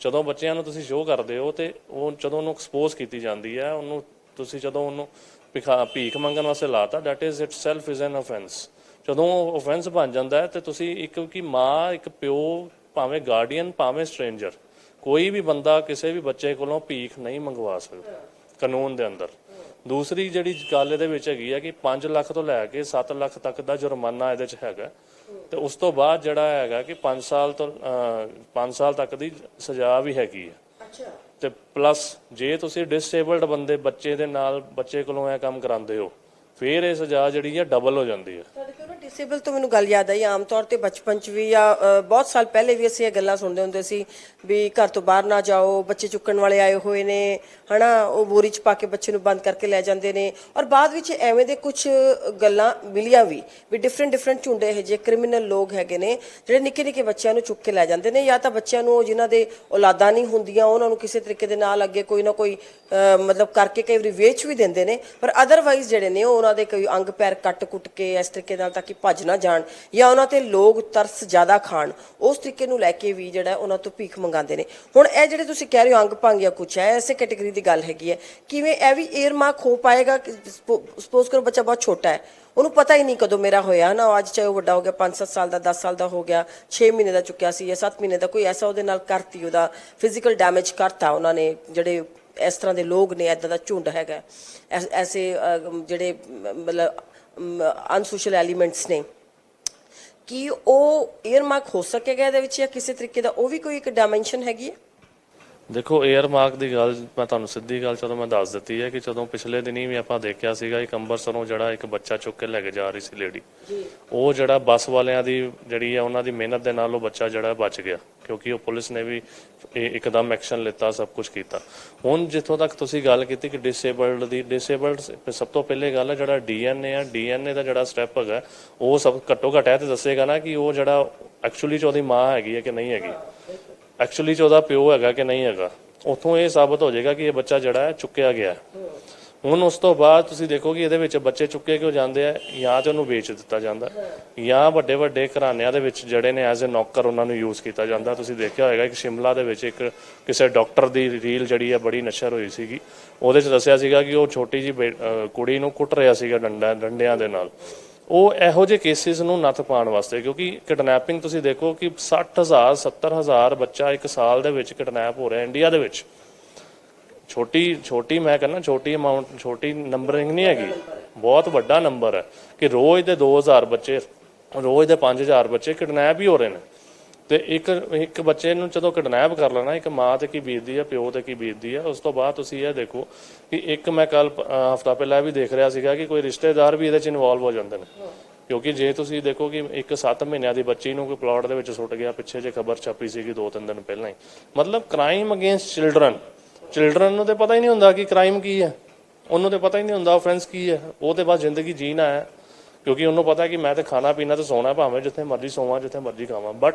ਜਦੋਂ ਬੱਚਿਆਂ ਨੂੰ ਤੁਸੀਂ ਸ਼ੋਅ ਕਰਦੇ ਹੋ ਤੇ ਉਹ ਜਦੋਂ ਉਹਨੂੰ ਐਕਸਪੋਜ਼ ਕੀਤੀ ਜਾਂਦੀ ਹੈ, ਉਹਨੂੰ ਤੁਸੀਂ ਜਦੋਂ ਉਹਨੂੰ ਭਿਖਾ, ਭੀਖ ਮੰਗਣ ਵਾਸਤੇ ਲਾਤਾ is itself is an offense ਜਦੋਂ ਉਹ ਬਣ ਜਾਂਦਾ ਹੈ ਤੇ ਤੁਸੀਂ ਇੱਕ, ਕਿ ਮਾਂ, ਇੱਕ ਪਿਓ, ਭਾਵੇਂ ਗਾਰਡੀਅਨ ਭਾਵੇਂ ਸਟ੍ਰੇਂਜਰ ਕੋਈ ਵੀ ਬੰਦਾ ਕਿਸੇ ਵੀ ਬੱਚੇ ਕੋਲੋਂ ਭੀਖ ਨਹੀਂ ਮੰਗਵਾ ਸਕਦਾ ਕਾਨੂੰਨ ਦੇ ਅੰਦਰ। ਦੂਸਰੀ ਜਿਹੜੀ ਗੱਲ ਇਹਦੇ ਵਿੱਚ ਹੈਗੀ ਹੈ ਕਿ 5 ਲੱਖ ਤੋਂ ਲੈ ਕੇ 7 ਲੱਖ ਤੱਕ ਦਾ ਜੁਰਮਾਨਾ ਇਹਦੇ 'ਚ ਹੈਗਾ। ਤੇ ਉਸ ਤੋਂ ਬਾਅਦ ਜਿਹੜਾ ਹੈਗਾ ਕਿ 5 ਸਾਲ ਤੋਂ 5 ਸਾਲ ਤੱਕ ਦੀ ਸਜ਼ਾ ਵੀ ਹੈਗੀ ਹੈ ਅੱਛਾ। ਤੇ ਪਲੱਸ ਜੇ ਤੁਸੀਂ ਡਿਸੇਬਲਡ ਬੰਦੇ ਬੱਚੇ ਦੇ ਨਾਲ ਬੱਚੇ ਕੋਲੋਂ ਇਹ ਕੰਮ ਕਰਾਉਂਦੇ ਹੋ ਫਿਰ ਇਹ ਸਜ਼ਾ ਜਿਹੜੀ ਹੈ ਡਬਲ ਹੋ ਜਾਂਦੀ ਹੈ ਸਾਡੇ ਕੋਲ ਤੋਂ ਮੈਨੂੰ ਗੱਲ ਯਾਦ ਆਈ। ਆਮ ਤੌਰ ਤੇ ਬਚਪਨ ਚ ਵੀ ਜਾਂ ਬਹੁਤ ਸਾਲ ਪਹਿਲੇ ਵੀ ਅਸੀਂ ਇਹ ਗੱਲਾਂ ਸੁਣਦੇ ਹੁੰਦੇ ਸੀ ਵੀ ਘਰ ਤੋਂ ਬਾਹਰ ਨਾ ਜਾਓ, ਬੱਚੇ ਚੁੱਕਣ ਵਾਲੇ ਆਏ ਹੋਏ ਨੇ, ਹਨਾ, ਉਹ ਬੋਰੀ ਚ ਪਾ ਕੇ ਬੱਚੇ ਨੂੰ ਬੰਦ ਕਰਕੇ ਲੈ ਜਾਂਦੇ ਨੇ। ਔਰ ਬਾਅਦ ਵਿੱਚ ਐਵੇਂ ਦੇ ਕੁਝ ਗੱਲਾਂ ਮਿਲੀਆਂ ਵੀ ਵੀ ਡਿਫਰੈਂਟ ਡਿਫਰੈਂਟ ਝੁੰਡੇ ਇਹ ਜੇ ਕ੍ਰਿਮੀਨਲ ਲੋਕ ਹੈਗੇ ਨੇ, ਜਿਹੜੇ ਨਿੱਕੇ ਨਿੱਕੇ ਬੱਚਿਆਂ ਨੂੰ ਚੁੱਕ ਕੇ ਲੈ ਜਾਂਦੇ ਨੇ। ਜਾਂ ਤਾਂ ਬੱਚਿਆਂ ਨੂੰ ਉਹ ਜਿਨ੍ਹਾਂ ਦੇ ਔਲਾਦਾਂ ਨਹੀਂ ਹੁੰਦੀਆਂ, ਉਹਨਾਂ ਨੂੰ ਕਿਸੇ ਤਰੀਕੇ ਦੇ ਨਾਲ ਅੱਗੇ ਕੋਈ ਨਾ ਕੋਈ ਮਤਲਬ ਕਰਕੇ ਕਈ ਵਾਰੀ ਵੇਚ ਵੀ ਦਿੰਦੇ ਨੇ। ਪਰ ਅਦਰਵਾਈਜ਼ ਜਿਹੜੇ ਨੇ, ਉਹ ਉਹਨਾਂ ਦੇ ਕੋਈ ਅੰਗ ਪੈਰ ਕੱਟ ਕੁੱਟ ਕੇ ਇਸ ਤਰੀਕੇ ਨਾਲ ਤਾਂ ਕਿ ਭੱਜ ਨਾ ਜਾਣ ਜਾਂ ਉਹਨਾਂ ਤੇ ਲੋਕ ਤਰਸ ਜ਼ਿਆਦਾ ਖਾਣ, ਉਸ ਤਰੀਕੇ ਨੂੰ ਲੈ ਕੇ ਵੀ ਜਿਹੜਾ ਉਹਨਾਂ ਤੋਂ ਭੀਖ ਮੰਗਾਉਂਦੇ ਨੇ। ਹੁਣ ਇਹ ਜਿਹੜੇ ਤੁਸੀਂ ਕਹਿ ਰਹੇ ਹੋ ਅੰਗ ਭੰਗ ਜਾਂ ਕੁਛ ਹੈ ਐਸੇ ਕੈਟਾਗਰੀ ਦੀ ਗੱਲ ਹੈਗੀ ਹੈ। ਕਿਵੇਂ ਇਹ ਵੀ ਏਅਰ ਮਾਰਕ ਹੋ ਪਾਏਗਾ ਸਪੋਜ਼ ਕਰੋ ਬੱਚਾ ਬਹੁਤ ਛੋਟਾ ਹੈ, ਉਹਨੂੰ ਪਤਾ ਹੀ ਨਹੀਂ ਕਦੋਂ ਮੇਰਾ ਹੋਇਆ ਨਾ ਅੱਜ ਚਾਹੇ ਉਹ ਵੱਡਾ ਹੋ ਗਿਆ 5-7 ਸਾਲ ਦਾ 10 ਸਾਲ ਦਾ ਹੋ ਗਿਆ 6 ਮਹੀਨੇ ਦਾ ਚੁੱਕਿਆ ਸੀ ਜਾਂ 7 ਮਹੀਨੇ ਦਾ, ਕੋਈ ਐਸਾ ਉਹਦੇ ਨਾਲ ਕਰਤੀ, ਉਹਦਾ ਫਿਜ਼ੀਕਲ ਡੈਮੇਜ ਕਰਤਾ ਉਹਨਾਂ ਨੇ, ਜਿਹੜੇ ਇਸ ਤਰ੍ਹਾਂ ਦੇ ਲੋਕ ਨੇ ਐਦਾਂ ਦਾ ਝੁੰਡ ਹੈਗਾ। ਐਸੇ ਜਿਹੜੇ ਮਤਲਬ ਅਨਸੋਸ਼ਲ ਐਲੀਮੈਂਟਸ ਨੇ। ਕੀ ਉਹ ਏਅਰ ਮਾਰਕ ਹੋ ਸਕੇਗਾ ਇਹਦੇ ਵਿੱਚ ਜਾਂ ਕਿਸੇ ਤਰੀਕੇ ਦਾ? ਉਹ ਵੀ ਕੋਈ ਇੱਕ ਡਾਈਮੈਂਸ਼ਨ ਹੈਗੀ ਹੈ? ਦੇਖੋ 에ਅਰ ਮਾਰਕ ਦੀ ਗੱਲ ਮੈਂ ਤੁਹਾਨੂੰ ਸਿੱਧੀ ਗੱਲ ਚਲੋ ਮੈਂ ਦੱਸ ਦਿੱਤੀ ਹੈ ਕਿ ਜਦੋਂ ਪਿਛਲੇ ਦਿਨੀ ਵੀ ਆਪਾਂ ਦੇਖਿਆ ਸੀਗਾ ਇੱਕ ਅੰਮ੍ਰਿਤਸਰੋਂ ਜਿਹੜਾ ਇੱਕ ਬੱਚਾ ਚੁੱਕ ਕੇ ਲੈ ਕੇ ਜਾ ਰਹੀ ਸੀ ਲੇਡੀ। ਉਹ ਜਿਹੜਾ ਬੱਸ ਵਾਲਿਆਂ ਦੀ ਜਿਹੜੀ ਆ ਉਹਨਾਂ ਦੀ ਮਿਹਨਤ ਦੇ ਨਾਲ ਉਹ ਬੱਚਾ ਜਿਹੜਾ ਬਚ ਗਿਆ ਕਿਉਂਕਿ ਉਹ ਪੁਲਿਸ ਨੇ ਵੀ ਇੱਕਦਮ ਐਕਸ਼ਨ ਲਿੱਤਾ ਸਭ ਕੁਝ ਕੀਤਾ। ਹੁਣ ਜਿੱਥੋਂ ਤੱਕ ਤੁਸੀਂ ਗੱਲ ਕੀਤੀ ਕਿ ਡਿਸੇਬਲਡ ਦੀ ਡਿਸੇਬਲਡ ਸਭ ਤੋਂ ਪਹਿਲੇ ਗੱਲ ਹੈ ਜਿਹੜਾ ਡੀਐਨਏ ਆ ਡੀਐਨਏ ਦਾ ਜਿਹੜਾ ਸਟੈਪ ਹੈਗਾ ਉਹ ਸਭ ਘੱਟੋ ਘੱਟ ਇਹ ਤੇ ਦੱਸੇਗਾ ਨਾ ਕਿ ਉਹ ਜਿਹੜਾ ਐਕਚੁਅਲੀ ਚ ਉਹਦੀ ਮਾਂ ਹੈਗੀ ਹੈ ਕਿ ਨਹੀਂ ਹੈਗੀ। ਐਕਚੁਅਲੀ ਚ ਉਹਦਾ ਪਿਓ ਹੈਗਾ ਕਿ ਨਹੀਂ ਹੈਗਾ, ਉਥੋਂ ਇਹ ਸਾਬਤ ਹੋ ਜਾਏਗਾ ਕਿ ਇਹ ਬੱਚਾ ਜਿਹੜਾ ਹੈ ਚੁੱਕਿਆ ਗਿਆ ਹੁਣ ਉਸ ਤੋਂ ਬਾਅਦ ਤੁਸੀਂ ਦੇਖੋ ਕਿ ਇਹਦੇ ਵਿੱਚ ਬੱਚੇ ਚੁੱਕੇ ਕਿਉਂ ਜਾਂਦੇ ਆ? ਜਾਂ ਤੇ ਉਹਨੂੰ ਵੇਚ ਦਿੱਤਾ ਜਾਂਦਾ, ਜਾਂ ਵੱਡੇ ਵੱਡੇ ਘਰਾਣਿਆਂ ਦੇ ਵਿੱਚ ਜਿਹੜੇ ਨੇ ਐਜ਼ ਅ ਨੌਕਰ ਉਹਨਾਂ ਨੂੰ ਯੂਜ਼ ਕੀਤਾ ਜਾਂਦਾ। ਤੁਸੀਂ ਦੇਖਿਆ ਹੋਵੇਗਾ ਕਿ ਸ਼ਿਮਲਾ ਦੇ ਵਿੱਚ ਇੱਕ ਕਿਸੇ ਡਾਕਟਰ ਦੀ ਰੀਲ ਜਿਹੜੀ ਹੈ ਬੜੀ ਨਸ਼ਰ ਹੋਈ ਸੀਗੀ। ਉਹਦੇ 'ਚ ਦੱਸਿਆ ਸੀਗਾ ਕਿ ਉਹ ਛੋਟੀ ਜੀ ਕੁੜੀ ਨੂੰ ਕੁੱਟ ਰਿਹਾ ਸੀਗਾ ਡੰਡਾ ਡੰਡਿਆਂ ਦੇ ਨਾਲ। ਉਹ ਇਹੋ ਜਿਹੇ ਕੇਸਿਸ ਨੂੰ ਨੱਥ ਪਾਉਣ ਵਾਸਤੇ, ਕਿਉਂਕਿ ਕਿਡਨੈਪਿੰਗ ਤੁਸੀਂ ਦੇਖੋ ਕਿ 60000 70000 ਬੱਚਾ ਇੱਕ ਸਾਲ ਦੇ ਵਿੱਚ ਕਿਡਨੈਪ ਹੋ ਰਿਹਾ ਇੰਡੀਆ ਦੇ ਵਿੱਚ। ਛੋਟੀ ਛੋਟੀ ਮੈਂ ਕਹਿੰਦਾ ਛੋਟੀ ਅਮਾਉਂਟ ਛੋਟੀ ਨੰਬਰਿੰਗ ਨਹੀਂ ਹੈਗੀ, ਬਹੁਤ ਵੱਡਾ ਨੰਬਰ ਹੈ ਕਿ ਰੋਜ਼ ਦੇ 2000 ਬੱਚੇ, ਰੋਜ਼ ਦੇ 5000 ਬੱਚੇ ਕਿਡਨੈਪ ਹੀ ਹੋ ਰਹੇ ਨੇ। ਤੇ ਇੱਕ ਇੱਕ ਬੱਚੇ ਨੂੰ ਜਦੋਂ ਕਿਡਨੈਪ ਕਰ ਲੈਣਾ, ਇੱਕ ਮਾਂ ਤੇ ਕੀ ਬੀਤਦੀ ਆ, ਪਿਓ ਤੇ ਕੀ ਬੀਤਦੀ ਆ, ਉਸ ਤੋਂ ਬਾਅਦ ਤੁਸੀਂ ਇਹ ਦੇਖੋ ਕਿ ਇੱਕ ਮੈਂ ਕੱਲ ਹਫਤਾ ਪਹਿਲਾਂ ਵੀ ਦੇਖ ਰਿਹਾ ਸੀਗਾ ਕਿ ਕੋਈ ਰਿਸ਼ਤੇਦਾਰ ਵੀ ਇਹਦੇ ਚ ਇਨਵੋਲਵ ਹੋ ਜਾਂਦੇ ਨੇ। ਕਿਉਂਕਿ ਜੇ ਤੁਸੀਂ ਦੇਖੋ ਕਿ ਇੱਕ 7 ਮਹੀਨਿਆਂ ਦੀ ਬੱਚੀ ਨੂੰ ਕੋਈ ਪਲਾਟ ਦੇ ਵਿੱਚ ਸੁੱਟ ਗਿਆ, ਪਿੱਛੇ ਜੇ ਖਬਰ ਛਪੀ ਸੀਗੀ ਦੋ ਤਿੰਨ ਦਿਨ ਪਹਿਲਾਂ ਹੀ। ਮਤਲਬ ਕ੍ਰਾਈਮ ਅਗੇਂਸਟ ਚਿਲਡਰਨ ਚਿਲਡਰਨ ਨੂੰ ਤੇ ਪਤਾ ਹੀ ਨਹੀਂ ਹੁੰਦਾ ਕਿ ਕ੍ਰਾਈਮ ਕੀ ਹੈ ਉਹਨੂੰ ਤੇ ਪਤਾ ਹੀ ਨਹੀਂ ਹੁੰਦਾ ਆਫੈਂਸ ਕੀ ਹੈ ਉਹ ਤੇ ਬਸ ਜ਼ਿੰਦਗੀ ਜੀਣਾ ਹੈ ਕਿਉਂਕਿ ਉਹਨੂੰ ਪਤਾ ਕਿ ਮੈਂ ਤਾਂ ਖਾਣਾ ਪੀਣਾ ਤਾਂ ਸੌਣਾ ਭਾਵੇਂ ਜਿੱਥੇ ਮਰਜ਼ੀ ਸੌਵਾਂ, ਜਿੱਥੇ ਮਰਜ਼ੀ ਖਾਵਾਂ। ਬਟ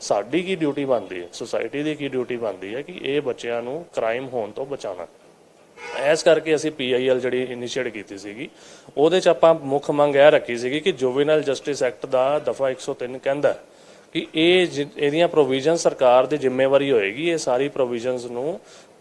ਸਾਡੀ ਕੀ ਡਿਊਟੀ ਬਣਦੀ ਹੈ? ਸੋਸਾਇਟੀ ਦੀ ਕੀ ਡਿਊਟੀ ਬਣਦੀ ਹੈ ਕਿ ਇਹ ਬੱਚਿਆਂ ਨੂੰ ਕ੍ਰਾਈਮ ਹੋਣ ਤੋਂ ਬਚਾਉਣਾ। ਇਸ ਕਰਕੇ ਅਸੀਂ ਪੀਆਈਐਲ ਜਿਹੜੀ ਇਨੀਸ਼ੀਏਟ ਕੀਤੀ ਸੀਗੀ, ਉਹਦੇ ਚ ਆਪਾਂ ਮੁੱਖ ਮੰਗ ਇਹ ਰੱਖੀ ਸੀਗੀ ਕਿ ਜੁਵੈਨਲ ਜਸਟਿਸ ਐਕਟ ਦਾ ਦਫਾ 103 ਕਹਿੰਦਾ ਕਿ ਇਹ ਜਿ- ਇਹਦੀਆਂ ਪ੍ਰੋਵੀਜ਼ਨ ਸਰਕਾਰ ਦੀ ਜ਼ਿੰਮੇਵਾਰੀ ਹੋਏਗੀ, ਇਹ ਸਾਰੀ ਪ੍ਰੋਵੀਜ਼ਨਸ ਨੂੰ